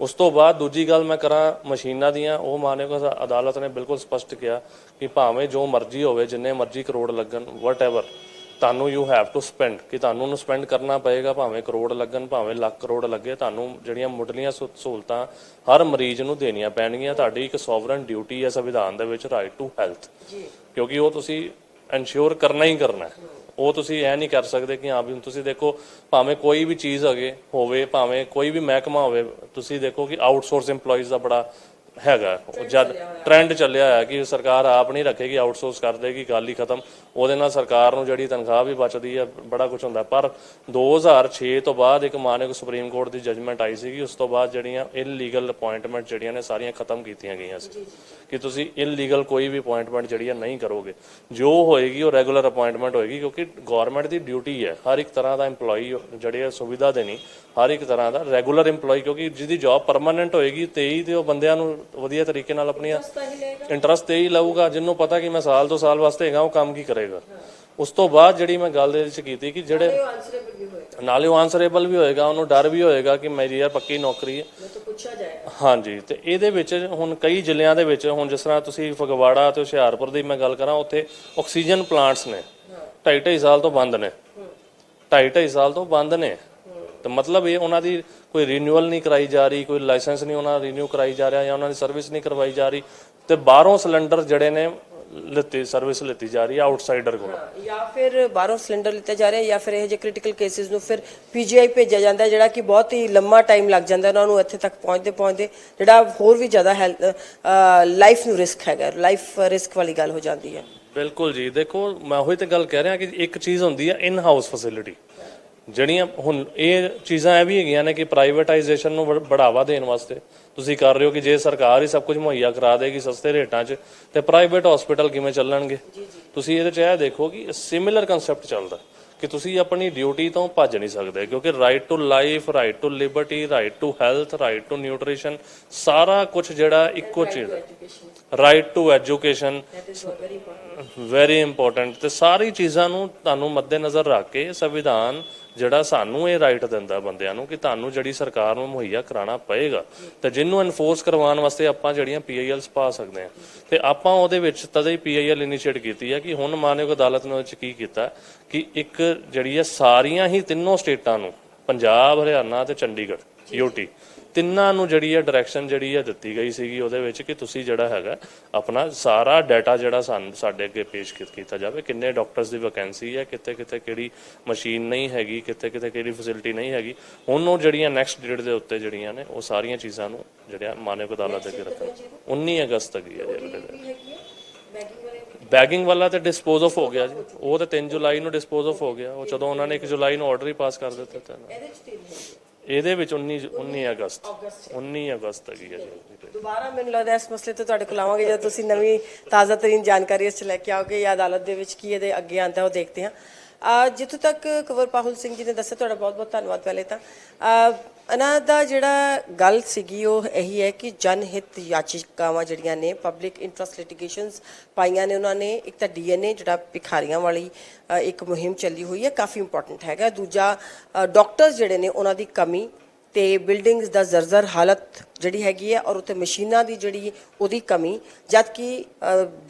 ਉਸ ਤੋਂ ਬਾਅਦ ਦੂਜੀ ਗੱਲ ਮੈਂ ਕਰਾਂ, ਮਸ਼ੀਨਾਂ ਦੀਆਂ, ਉਹ ਮਾਨਯੋਗ ਅਦਾਲਤ ਨੇ ਬਿਲਕੁਲ ਸਪਸ਼ਟ ਕਿਹਾ ਕਿ ਭਾਵੇਂ ਜੋ ਮਰਜ਼ੀ ਹੋਵੇ, ਜਿੰਨੇ ਮਰਜ਼ੀ ਕਰੋੜ ਲੱਗਣ ਵਟਐਵਰ ਤੁਹਾਨੂੰ ਯੂ ਹੈਵ ਟੂ ਸਪੈਂਡ ਕਿ ਤੁਹਾਨੂੰ ਉਹਨੂੰ ਸਪੈਂਡ ਕਰਨਾ ਪਏਗਾ ਭਾਵੇਂ ਕਰੋੜ ਲੱਗਣ ਭਾਵੇਂ ਲੱਖ ਕਰੋੜ ਲੱਗੇ ਤੁਹਾਨੂੰ ਜਿਹੜੀਆਂ ਮੁੱਢਲੀਆਂ ਸਹੂਲਤਾਂ ਹਰ ਮਰੀਜ਼ ਨੂੰ ਦੇਣੀਆਂ ਪੈਣਗੀਆਂ। ਤੁਹਾਡੀ ਇੱਕ ਸੋਵਰਨ ਡਿਊਟੀ ਹੈ ਸੰਵਿਧਾਨ ਦੇ ਵਿੱਚ ਰਾਈਟ ਟੂ ਹੈਲਥ ਕਿਉਂਕਿ ਉਹ ਤੁਸੀਂ ਇਨਸ਼ੋਰ ਕਰਨਾ ਹੀ ਕਰਨਾ। ਹੈ ਉਹ ਤੁਸੀਂ ਇਹ ਨਹੀਂ ਕਰ ਸਕਦੇ ਕਿ ਹਾਂ ਵੀ ਤੁਸੀਂ ਦੇਖੋ ਭਾਵੇਂ ਕੋਈ ਵੀ ਚੀਜ਼ ਹੋਵੇ ਹੋਵੇ ਭਾਵੇਂ ਕੋਈ ਵੀ ਮਹਿਕਮਾ ਹੋਵੇ ਤੁਸੀਂ ਦੇਖੋ ਕਿ ਆਊਟਸੋਰਸ EMPLOYEES ਦਾ ਬੜਾ ਹੈਗਾ। ਜਦ ਟ੍ਰੈਂਡ ਚੱਲਿਆ ਹੈ ਕਿ ਸਰਕਾਰ ਆਪ ਨਹੀਂ ਰੱਖੇਗੀ ਆਊਟਸੋਰਸ ਕਰ ਦੇਗੀ ਗੱਲ ਹੀ ਖਤਮ। ਉਹਦੇ ਨਾਲ ਸਰਕਾਰ ਨੂੰ ਜਿਹੜੀ ਤਨਖਾਹ ਵੀ ਬਚਦੀ ਹੈ ਬੜਾ ਕੁਝ ਹੁੰਦਾ। ਪਰ 2006 ਤੋਂ ਬਾਅਦ ਇੱਕ ਮਾਨਯੋਗ ਸੁਪਰੀਮ ਕੋਰਟ ਦੀ ਜਜਮੈਂਟ ਆਈ ਸੀਗੀ। ਉਸ ਤੋਂ ਬਾਅਦ ਜਿਹੜੀਆਂ ਇਲੀਗਲ ਅਪਾਇੰਟਮੈਂਟ ਜਿਹੜੀਆਂ ਨੇ ਸਾਰੀਆਂ ਖਤਮ ਕੀਤੀਆਂ ਗਈਆਂ ਸੀ। ਕਿ ਤੁਸੀਂ ਇਲੀਗਲ ਕੋਈ ਵੀ ਅਪਾਇੰਟਮੈਂਟ ਜਿਹੜੀ ਹੈ ਨਹੀਂ ਕਰੋਗੇ। ਜੋ ਹੋਏਗੀ ਉਹ ਰੈਗੂਲਰ ਅਪਾਇੰਟਮੈਂਟ ਹੋਏਗੀ ਕਿਉਂਕਿ ਗਵਰਨਮੈਂਟ ਦੀ ਡਿਊਟੀ ਹੈ ਹਰ ਇੱਕ ਤਰ੍ਹਾਂ ਦਾ EMPLOYEE ਜਿਹੜੇ ਹੈ ਸੁਵਿਧਾ ਦੇਣੀ ਹਰ ਇੱਕ ਤਰ੍ਹਾਂ ਦਾ ਰੈਗੂਲਰ EMPLOYEE ਕਿਉਂਕਿ ਜਿਹਦੀ ਜੌਬ ਪਰਮਾਨੈਂਟ ਹੋਏਗੀ ਤੇ ਹੀ ਤੇ ਉਹ ਬੰਦਿਆਂ ਨੂੰ ਵਧੀਆ ਤਰੀਕੇ ਨਾਲ ਆਪਣੀਆਂ ਇੰਟਰਸਟ ਤੇ ਹੀ ਲਊਗਾ। ਜਿਹਨੂੰ ਪਤਾ ਕਿ ਮੈਂ ਸਾਲ ਤੋਂ ਸਾਲ ਵਾਸਤੇ ਹੈਗਾ ਉਹ ਕੰਮ ਕੀ ਕਰੇਗਾ ਉਸ ਤੋਂ ਬਾਅਦ ਜਿਹੜੀ ਮੈਂ ਗੱਲ ਦੇ ਵਿੱਚ ਕੀਤੀ ਕਿ ਜਿਹੜੇ ਨਾਲੇ ਉਹ ਆਨਸਰੇਬਲ ਵੀ ਹੋਏਗਾ। ਉਹਨੂੰ ਡਰ ਵੀ ਹੋਏਗਾ ਕਿ ਮੇਰੀ ਯਾਰ ਪੱਕੀ ਨੌਕਰੀ ਹੈ। ਤਾਂ ਪੁੱਛਿਆ ਜਾਏਗਾ। ਹਾਂਜੀ ਤੇ ਇਹਦੇ ਵਿੱਚ ਹੁਣ ਕਈ ਜ਼ਿਲ੍ਹਿਆਂ ਦੇ ਵਿੱਚ ਹੁਣ ਜਿਸ ਤਰ੍ਹਾਂ ਤੁਸੀਂ ਫਗਵਾੜਾ ਤੇ ਹੁਸ਼ਿਆਰਪੁਰ ਦੀ ਮੈਂ ਗੱਲ ਕਰਾਂ ਉੱਥੇ ਆਕਸੀਜਨ ਪਲਾਂਟਸ ਨੇ। ਢਾਈ ਢਾਈ ਸਾਲ ਤੋਂ ਬੰਦ ਨੇ। ਢਾਈ ਢਾਈ ਸਾਲ ਤੋਂ ਬੰਦ ਨੇ। ਤੇ ਮਤਲਬ ਇਹ ਉਹਨਾਂ ਦੀ ਕੋਈ ਰੀਨਿਊਅਲ ਨਹੀਂ ਕਰਾਈ ਜਾ ਰਹੀ ਕੋਈ ਲਾਇਸੈਂਸ ਨਹੀਂ ਉਹਨਾਂ ਰੀਨਿਊ ਕਰਾਈ ਜਾ ਰਿਹਾ ਜਾਂ ਉਹਨਾਂ ਦੀ ਸਰਵਿਸ ਨਹੀਂ ਕਰਵਾਈ ਜਾ ਰਹੀ। ਤੇ ਬਾਹਰੋਂ ਸਿਲੰਡਰ ਜਿਹੜੇ ਨੇ ਲਿੱਤੀ ਸਰਵਿਸ ਲਿੱਤੀ ਜਾ ਰਹੀ ਹੈ ਆਊਟਸਾਈਡਰ ਕੋਲ। ਜਾਂ ਫਿਰ ਬਾਹਰੋਂ ਸਿਲੰਡਰ ਲਿੱਤਾ ਜਾ ਰਿਹਾ ਜਾਂ ਫਿਰ ਇਹ ਜਿਹੇ ਕ੍ਰਿਟੀਕਲ ਕੇਸਿਸ ਨੂੰ ਫਿਰ ਪੀਜੀਆਈ ਭੇਜਿਆ ਜਾਂਦਾ ਜਿਹੜਾ ਕਿ ਬਹੁਤ ਹੀ ਲੰਮਾ ਟਾਈਮ ਲੱਗ ਜਾਂਦਾ ਉਹਨਾਂ ਨੂੰ ਇੱਥੇ ਤੱਕ ਪਹੁੰਚਦੇ ਪਹੁੰਚਦੇ ਜਿਹੜਾ ਹੋਰ ਵੀ ਜ਼ਿਆਦਾ ਹੈਲਥ ਲਾਈਫ ਨੂੰ ਰਿਸਕ ਹੈਗਾ ਲਾਈਫ ਰਿਸਕ ਵਾਲੀ ਗੱਲ ਹੋ ਜਾਂਦੀ ਹੈ। ਬਿਲਕੁਲ ਜੀ ਦੇਖੋ ਮੈਂ ਉਹੀ ਤੇ ਗੱਲ ਕਹਿ ਰਿਹਾ ਕਿ ਇੱਕ ਚੀਜ਼ ਹੁੰਦੀ ਹੈ ਇਨ ਹਾਊਸ ਫੈਸਿਲਿਟੀ ਜਿਹੜੀਆਂ ਹੁਣ ਇਹ ਚੀਜ਼ਾਂ ਇਹ ਵੀ ਹੈਗੀਆਂ ਨੇ ਕਿ ਪ੍ਰਾਈਵੇਟਾਈਜੇਸ਼ਨ ਨੂੰ ਬੜਾਵਾ ਦੇਣ ਵਾਸਤੇ ਤੁਸੀਂ ਕਰ ਰਹੇ ਹੋ ਕਿ ਜੇ ਸਰਕਾਰ ਹੀ ਸਭ ਕੁਝ ਮੁਹੱਈਆ ਕਰਾ ਦੇਗੀ ਸਸਤੇ ਰੇਟਾਂ 'ਚ ਤੇ ਪ੍ਰਾਈਵੇਟ ਹਸਪੀਟਲ ਕਿਵੇਂ ਚੱਲਣਗੇ? ਤੁਸੀਂ ਇਹਦੇ 'ਚ ਇਹ ਦੇਖੋ ਕਿ ਸਿਮਿਲਰ ਕਨਸੈਪਟ ਚੱਲਦਾ ਕਿ ਤੁਸੀਂ ਆਪਣੀ ਡਿਊਟੀ ਤੋਂ ਭੱਜ ਨਹੀਂ ਸਕਦੇ ਕਿਉਂਕਿ right to life right to liberty right to health right to nutrition ਸਾਰਾ ਕੁਝ ਜਿਹੜਾ ਇੱਕੋ ਚੀਜ਼ ਹੈ। Right to education very important ਤੇ ਸਾਰੀ ਚੀਜ਼ਾਂ ਨੂੰ ਤੁਹਾਨੂੰ ਮੱਦੇਨਜ਼ਰ ਰੱਖ ਕੇ ਸੰਵਿਧਾਨ ਜਿਹੜਾ ਸਾਨੂੰ ਇਹ ਰਾਈਟ ਦਿੰਦਾ ਬੰਦਿਆਂ ਨੂੰ ਕਿ ਤੁਹਾਨੂੰ ਜਿਹੜੀ ਸਰਕਾਰ ਨੂੰ ਮੁਹੱਈਆ ਕਰਾਉਣਾ ਪਏਗਾ। ਤੇ ਜਿਹਨੂੰ ਐਨਫੋਰਸ ਕਰਵਾਉਣ ਵਾਸਤੇ ਆਪਾਂ ਜਿਹੜੀਆਂ ਪੀਆਈਐਲਸ ਪਾ ਸਕਦੇ ਹਾਂ। ਤੇ ਆਪਾਂ ਉਹਦੇ ਵਿੱਚ ਤਦੇ ਹੀ ਪੀਆਈਐਲ ਇਨੀਸ਼ੀਏਟ ਕੀਤੀ ਹੈ ਕਿ ਹੁਣ ਮਾਨਯੋਗ ਅਦਾਲਤ ਨੇ ਉਹਦੇ ਵਿੱਚ ਕੀ ਕੀਤਾ ਕਿ ਇੱਕ ਜਿਹੜੀ ਹੈ ਸਾਰੀਆਂ ਹੀ ਤਿੰਨੋਂ ਸਟੇਟਾਂ ਨੂੰ ਪੰਜਾਬ ਹਰਿਆਣਾ ਤੇ ਚੰਡੀਗੜ੍ਹ ਯੂਟੀ ਤਿੰਨਾਂ ਨੂੰ ਜਿਹੜੀ ਹੈ ਡਾਇਰੈਕਸ਼ਨ ਜਿਹੜੀ ਹੈ ਦਿੱਤੀ ਗਈ ਸੀਗੀ ਉਹਦੇ ਵਿੱਚ ਕਿ ਤੁਸੀਂ ਜਿਹੜਾ ਹੈਗਾ ਆਪਣਾ ਸਾਰਾ ਡਾਟਾ ਜਿਹੜਾ ਸਾਨੂੰ ਸਾਡੇ ਅੱਗੇ ਪੇਸ਼ ਕੀਤਾ ਜਾਵੇ, ਕਿੰਨੇ ਡਾਕਟਰਸ ਦੀ ਵੈਕੈਂਸੀ ਹੈ ਕਿੱਥੇ ਕਿੱਥੇ ਕਿਹੜੀ ਮਸ਼ੀਨ ਨਹੀਂ ਹੈਗੀ ਕਿੱਥੇ ਕਿੱਥੇ ਕਿਹੜੀ ਫੈਸਿਲਿਟੀ ਨਹੀਂ ਹੈਗੀ ਹੁਣ ਉਹ ਜਿਹੜੀਆਂ ਨੈਕਸਟ ਡੇਟ ਦੇ ਉੱਤੇ ਜਿਹੜੀਆਂ ਨੇ, ਉਹ ਸਾਰੀਆਂ ਚੀਜ਼ਾਂ ਨੂੰ ਜਿਹੜੀਆਂ ਮਾਨਵ ਅਦਾਲਤ ਅੱਗੇ ਰੱਖਣ 19 ਅਗਸਤ ਤੱਕ ਹੀ ਹੈ ਜੀ ਬੈਗਿੰਗ ਵਾਲਾ ਤੇ ਡਿਸਪੋਜ਼ ਆਫ ਹੋ ਗਿਆ ਜੀ। ਉਹ ਤੇ 3 ਜੁਲਾਈ ਨੂੰ ਡਿਸਪੋਜ਼ ਆਫ ਹੋ ਗਿਆ। ਉਹ ਜਦੋਂ ਉਹਨਾਂ ਨੇ 1 ਜੁਲਾਈ ਨੂੰ ਆਰਡਰ ਹੀ ਪਾਸ ਕਰ ਦਿੱਤਾ ਤਾਂ। ਇਹਦੇ ਵਿੱਚ 19 19 ਅਗਸਤ। 19 ਅਗਸਤ ਤੱਕ ਹੈ ਜੀ। ਦੁਬਾਰਾ ਮੈਨੂੰ ਲੱਗਦਾ ਇਸ ਮਸਲੇ ਤੇ ਤੁਹਾਡੇ ਕੋਲ ਆਵਾਂਗੇ, ਜਦੋਂ ਤੁਸੀਂ ਨਵੀਂ ਤਾਜ਼ਾ ਤਰੀਨ ਜਾਣਕਾਰੀ ਇਸ 'ਚ ਲੈ ਕੇ ਆਓਗੇ ਜਾਂ ਅਦਾਲਤ ਦੇ ਵਿੱਚ ਕੀ ਇਹਦੇ ਅੱਗੇ ਆਂਦਾ ਉਹ ਦੇਖਦੇ ਹਾਂ। ਅਹ ਜਿੱਥੋਂ ਤੱਕ ਕਵਰ ਪਾਹੁਲ ਸਿੰਘ ਜੀ ਨੇ ਦੱਸਿਆ, ਤੁਹਾਡਾ ਬਹੁਤ ਬਹੁਤ ਧੰਨਵਾਦ ਪਹਿਲੇ ਤਾਂ। ਇਹਨਾਂ ਦਾ ਜਿਹੜਾ ਗੱਲ ਸੀਗੀ ਉਹ ਇਹੀ ਹੈ ਕਿ ਜਨ ਹਿੱਤ ਯਾਚਿਕਾਵਾਂ ਜਿਹੜੀਆਂ ਨੇ ਪਬਲਿਕ ਇੰਟਰਸਟ ਲਿਟੀਗੇਸ਼ਨਸ ਪਾਈਆਂ ਨੇ ਉਹਨਾਂ ਨੇ, ਇੱਕ ਤਾਂ ਡੀਐਨਏ ਜਿਹੜਾ ਭਿਖਾਰੀਆਂ ਵਾਲੀ ਇੱਕ ਮੁਹਿੰਮ ਚੱਲੀ ਹੋਈ ਹੈ, ਕਾਫੀ ਇੰਪੋਰਟੈਂਟ ਹੈਗਾ। ਦੂਜਾ ਡਾਕਟਰਸ ਜਿਹੜੇ ਨੇ ਉਹਨਾਂ ਦੀ ਕਮੀ ਤੇ ਬਿਲਡਿੰਗਸ ਦਾ ਜ਼ਰਜ਼ਰ ਹਾਲਤ ਜਿਹੜੀ ਹੈਗੀ ਹੈ ਔਰ ਉੱਥੇ ਮਸ਼ੀਨਾਂ ਦੀ ਜਿਹੜੀ ਉਹਦੀ ਕਮੀ ਜਦ ਕਿ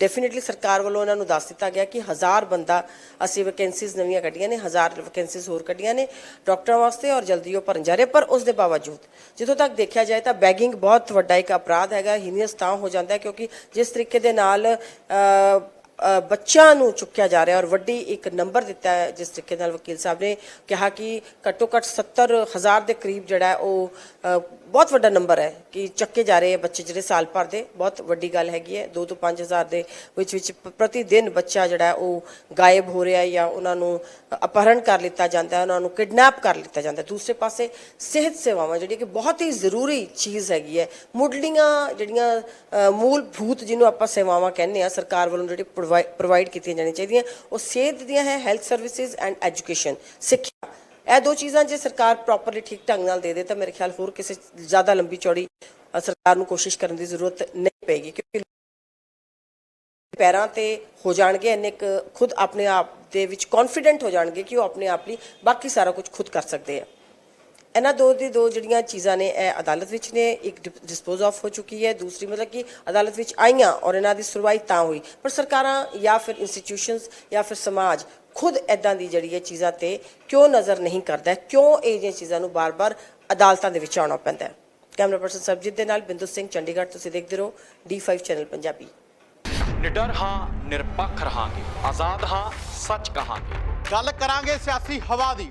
ਡੈਫੀਨਿਟਲੀ ਸਰਕਾਰ ਵੱਲੋਂ ਉਹਨਾਂ ਨੂੰ ਦੱਸ ਦਿੱਤਾ ਗਿਆ ਕਿ ਹਜ਼ਾਰ ਬੰਦਾ, ਅਸੀਂ ਵੈਕੈਂਸੀਜ਼ ਨਵੀਆਂ ਕੱਢੀਆਂ ਨੇ, ਹਜ਼ਾਰ ਵੈਕੈਂਸੀਜ਼ ਹੋਰ ਕੱਢੀਆਂ ਨੇ ਡਾਕਟਰਾਂ ਵਾਸਤੇ ਔਰ ਜਲਦੀ ਉਹ ਭਰਨ ਜਾ ਰਹੇ, ਪਰ ਉਸ ਦੇ ਬਾਵਜੂਦ, ਜਦੋਂ ਤੱਕ ਦੇਖਿਆ ਜਾਏ ਤਾਂ ਬੈਗਿੰਗ ਬਹੁਤ ਵੱਡਾ ਇੱਕ ਅਪਰਾਧ ਹੈਗਾ, ਹੀਨੀਅਸ ਤਾਂ ਹੋ ਜਾਂਦਾ ਕਿਉਂਕਿ ਜਿਸ ਤਰੀਕੇ ਦੇ ਨਾਲ ਬੱਚਿਆਂ ਨੂੰ ਚੁੱਕਿਆ ਜਾ ਰਿਹਾ ਔਰ ਵੱਡੀ ਇੱਕ ਨੰਬਰ ਦਿੱਤਾ ਹੈ ਜਿਸ ਤਰੀਕੇ ਨਾਲ ਵਕੀਲ ਸਾਹਿਬ ਨੇ ਕਿਹਾ ਕਿ ਘੱਟੋ ਘੱਟ 70 ਹਜ਼ਾਰ ਦੇ ਕਰੀਬ ਜਿਹੜਾ ਉਹ ਬਹੁਤ ਵੱਡਾ ਨੰਬਰ ਹੈ ਕਿ ਚੱਕੇ ਜਾ ਰਹੇ ਹੈ ਬੱਚੇ ਜਿਹੜੇ ਸਾਲ ਭਰ ਦੇ ਬਹੁਤ ਵੱਡੀ ਗੱਲ ਹੈਗੀ ਹੈ। 2 ਤੋਂ 5 ਹਜ਼ਾਰ ਦੇ ਵਿੱਚ ਵਿੱਚ ਪ੍ਰਤੀ ਦਿਨ ਬੱਚਾ ਜਿਹੜਾ ਉਹ ਗਾਇਬ ਹੋ ਰਿਹਾ ਜਾਂ ਉਹਨਾਂ ਨੂੰ ਅਪਹਰਣ ਕਰ ਲਿੱਤਾ ਜਾਂਦਾ ਹੈ ਉਹਨਾਂ ਨੂੰ ਕਿਡਨੈਪ ਕਰ ਲਿੱਤਾ ਜਾਂਦਾ ਹੈ। ਦੂਸਰੇ ਪਾਸੇ ਸਿਹਤ ਸੇਵਾਵਾਂ ਜਿਹੜੀ ਕਿ ਬਹੁਤ ਹੀ ਜ਼ਰੂਰੀ ਚੀਜ਼ ਹੈਗੀ ਹੈ। ਮੁੱਢਲੀਆਂ ਜਿਹੜੀਆਂ ਅ, ਮੂਲਭੂਤ ਜਿਹਨੂੰ ਆਪਾਂ ਸੇਵਾਵਾਂ ਕਹਿੰਦੇ ਆ ਸਰਕਾਰ ਵੱਲੋਂ ਜਿਹੜੀ ਪ੍ਰੋਵਾਈਡ ਕੀਤੀਆਂ ਜਾਣੀਆਂ ਚਾਹੀਦੀਆਂ। ਉਹ ਸਿਹਤ ਦੀਆਂ ਹੈ ਹੈਲਥ ਸਰਵਿਸਿਜ਼ ਐਂਡ ਐਜੂਕੇਸ਼ਨ ਸਿੱਖਿਆ। ਇਹ ਦੋ ਚੀਜ਼ਾਂ ਜੇ ਸਰਕਾਰ ਪ੍ਰੋਪਰਲੀ ਠੀਕ ਢੰਗ ਨਾਲ ਦੇ ਦੇ, ਤਾਂ ਮੇਰੇ ਖਿਆਲ ਹੋਰ ਕਿਸੇ ਜ਼ਿਆਦਾ ਲੰਬੀ ਚੌੜੀ ਸਰਕਾਰ ਨੂੰ ਕੋਸ਼ਿਸ਼ ਕਰਨ ਦੀ ਜ਼ਰੂਰਤ ਨਹੀਂ ਪਏਗੀ, ਕਿਉਂਕਿ ਪੈਰਾਂ ਤੇ ਹੋ ਜਾਣਗੇ ਇੰਨੇ ਕੁ ਖੁਦ ਆਪਣੇ ਆਪ ਦੇ ਵਿੱਚ ਕੌਨਫੀਡੈਂਟ ਹੋ ਜਾਣਗੇ ਕਿ ਉਹ ਆਪਣੇ ਆਪ ਲਈ ਬਾਕੀ ਸਾਰਾ ਕੁਝ ਖੁਦ ਕਰ ਸਕਦੇ ਆ। ਇਹਨਾਂ ਦੋ ਦੀ ਦੋ ਜਿਹੜੀਆਂ ਚੀਜ਼ਾਂ ਨੇ ਇਹ ਅਦਾਲਤ ਵਿੱਚ ਨੇ ਇੱਕ ਡਿਸਪੋਜ਼ ਆਫ ਹੋ ਚੁੱਕੀ ਹੈ ਦੂਸਰੀ ਮਤਲਬ ਕਿ ਅਦਾਲਤ ਵਿੱਚ ਆਈਆਂ ਔਰ ਇਹਨਾਂ ਦੀ ਸੁਣਵਾਈ ਤਾਂ ਹੋਈ। ਪਰ ਸਰਕਾਰਾਂ ਜਾਂ ਫਿਰ ਇੰਸਟੀਟਿਊਸ਼ਨਸ ਜਾਂ ਫਿਰ ਸਮਾਜ ਖੁਦ ਐਦਾਂ ਦੀ ਜਿਹੜੀ ਇਹ ਚੀਜ਼ਾਂ ਤੇ ਕਿਉਂ ਨਜ਼ਰ ਨਹੀਂ ਕਰਦਾ ਹੈ? ਕਿਉਂ ਇਹ ਜਿਹੀਆਂ ਚੀਜ਼ਾਂ ਨੂੰ ਬਾਰ-ਬਾਰ ਅਦਾਲਤਾਂ ਦੇ ਵਿੱਚ ਆਉਣਾ ਪੈਂਦਾ ਹੈ? ਕੈਮਰਾ ਪਰਸਨ ਸਰਬਜੀਤ ਦੇ ਨਾਲ ਬਿੰਦੂ ਸਿੰਘ ਚੰਡੀਗੜ੍ਹ ਤੁਸੀਂ ਦੇਖਦੇ ਰਹੋ D5 ਚੈਨਲ ਪੰਜਾਬੀ। ਨਿਡਰ ਹਾਂ ਨਿਰਪੱਖ ਰਹਾਂਗੇ ਆਜ਼ਾਦ ਹਾਂ ਸੱਚ ਕਹਾਂਗੇ। ਗੱਲ ਕਰਾਂਗੇ ਸਿਆਸੀ ਹਵਾ ਦੀ।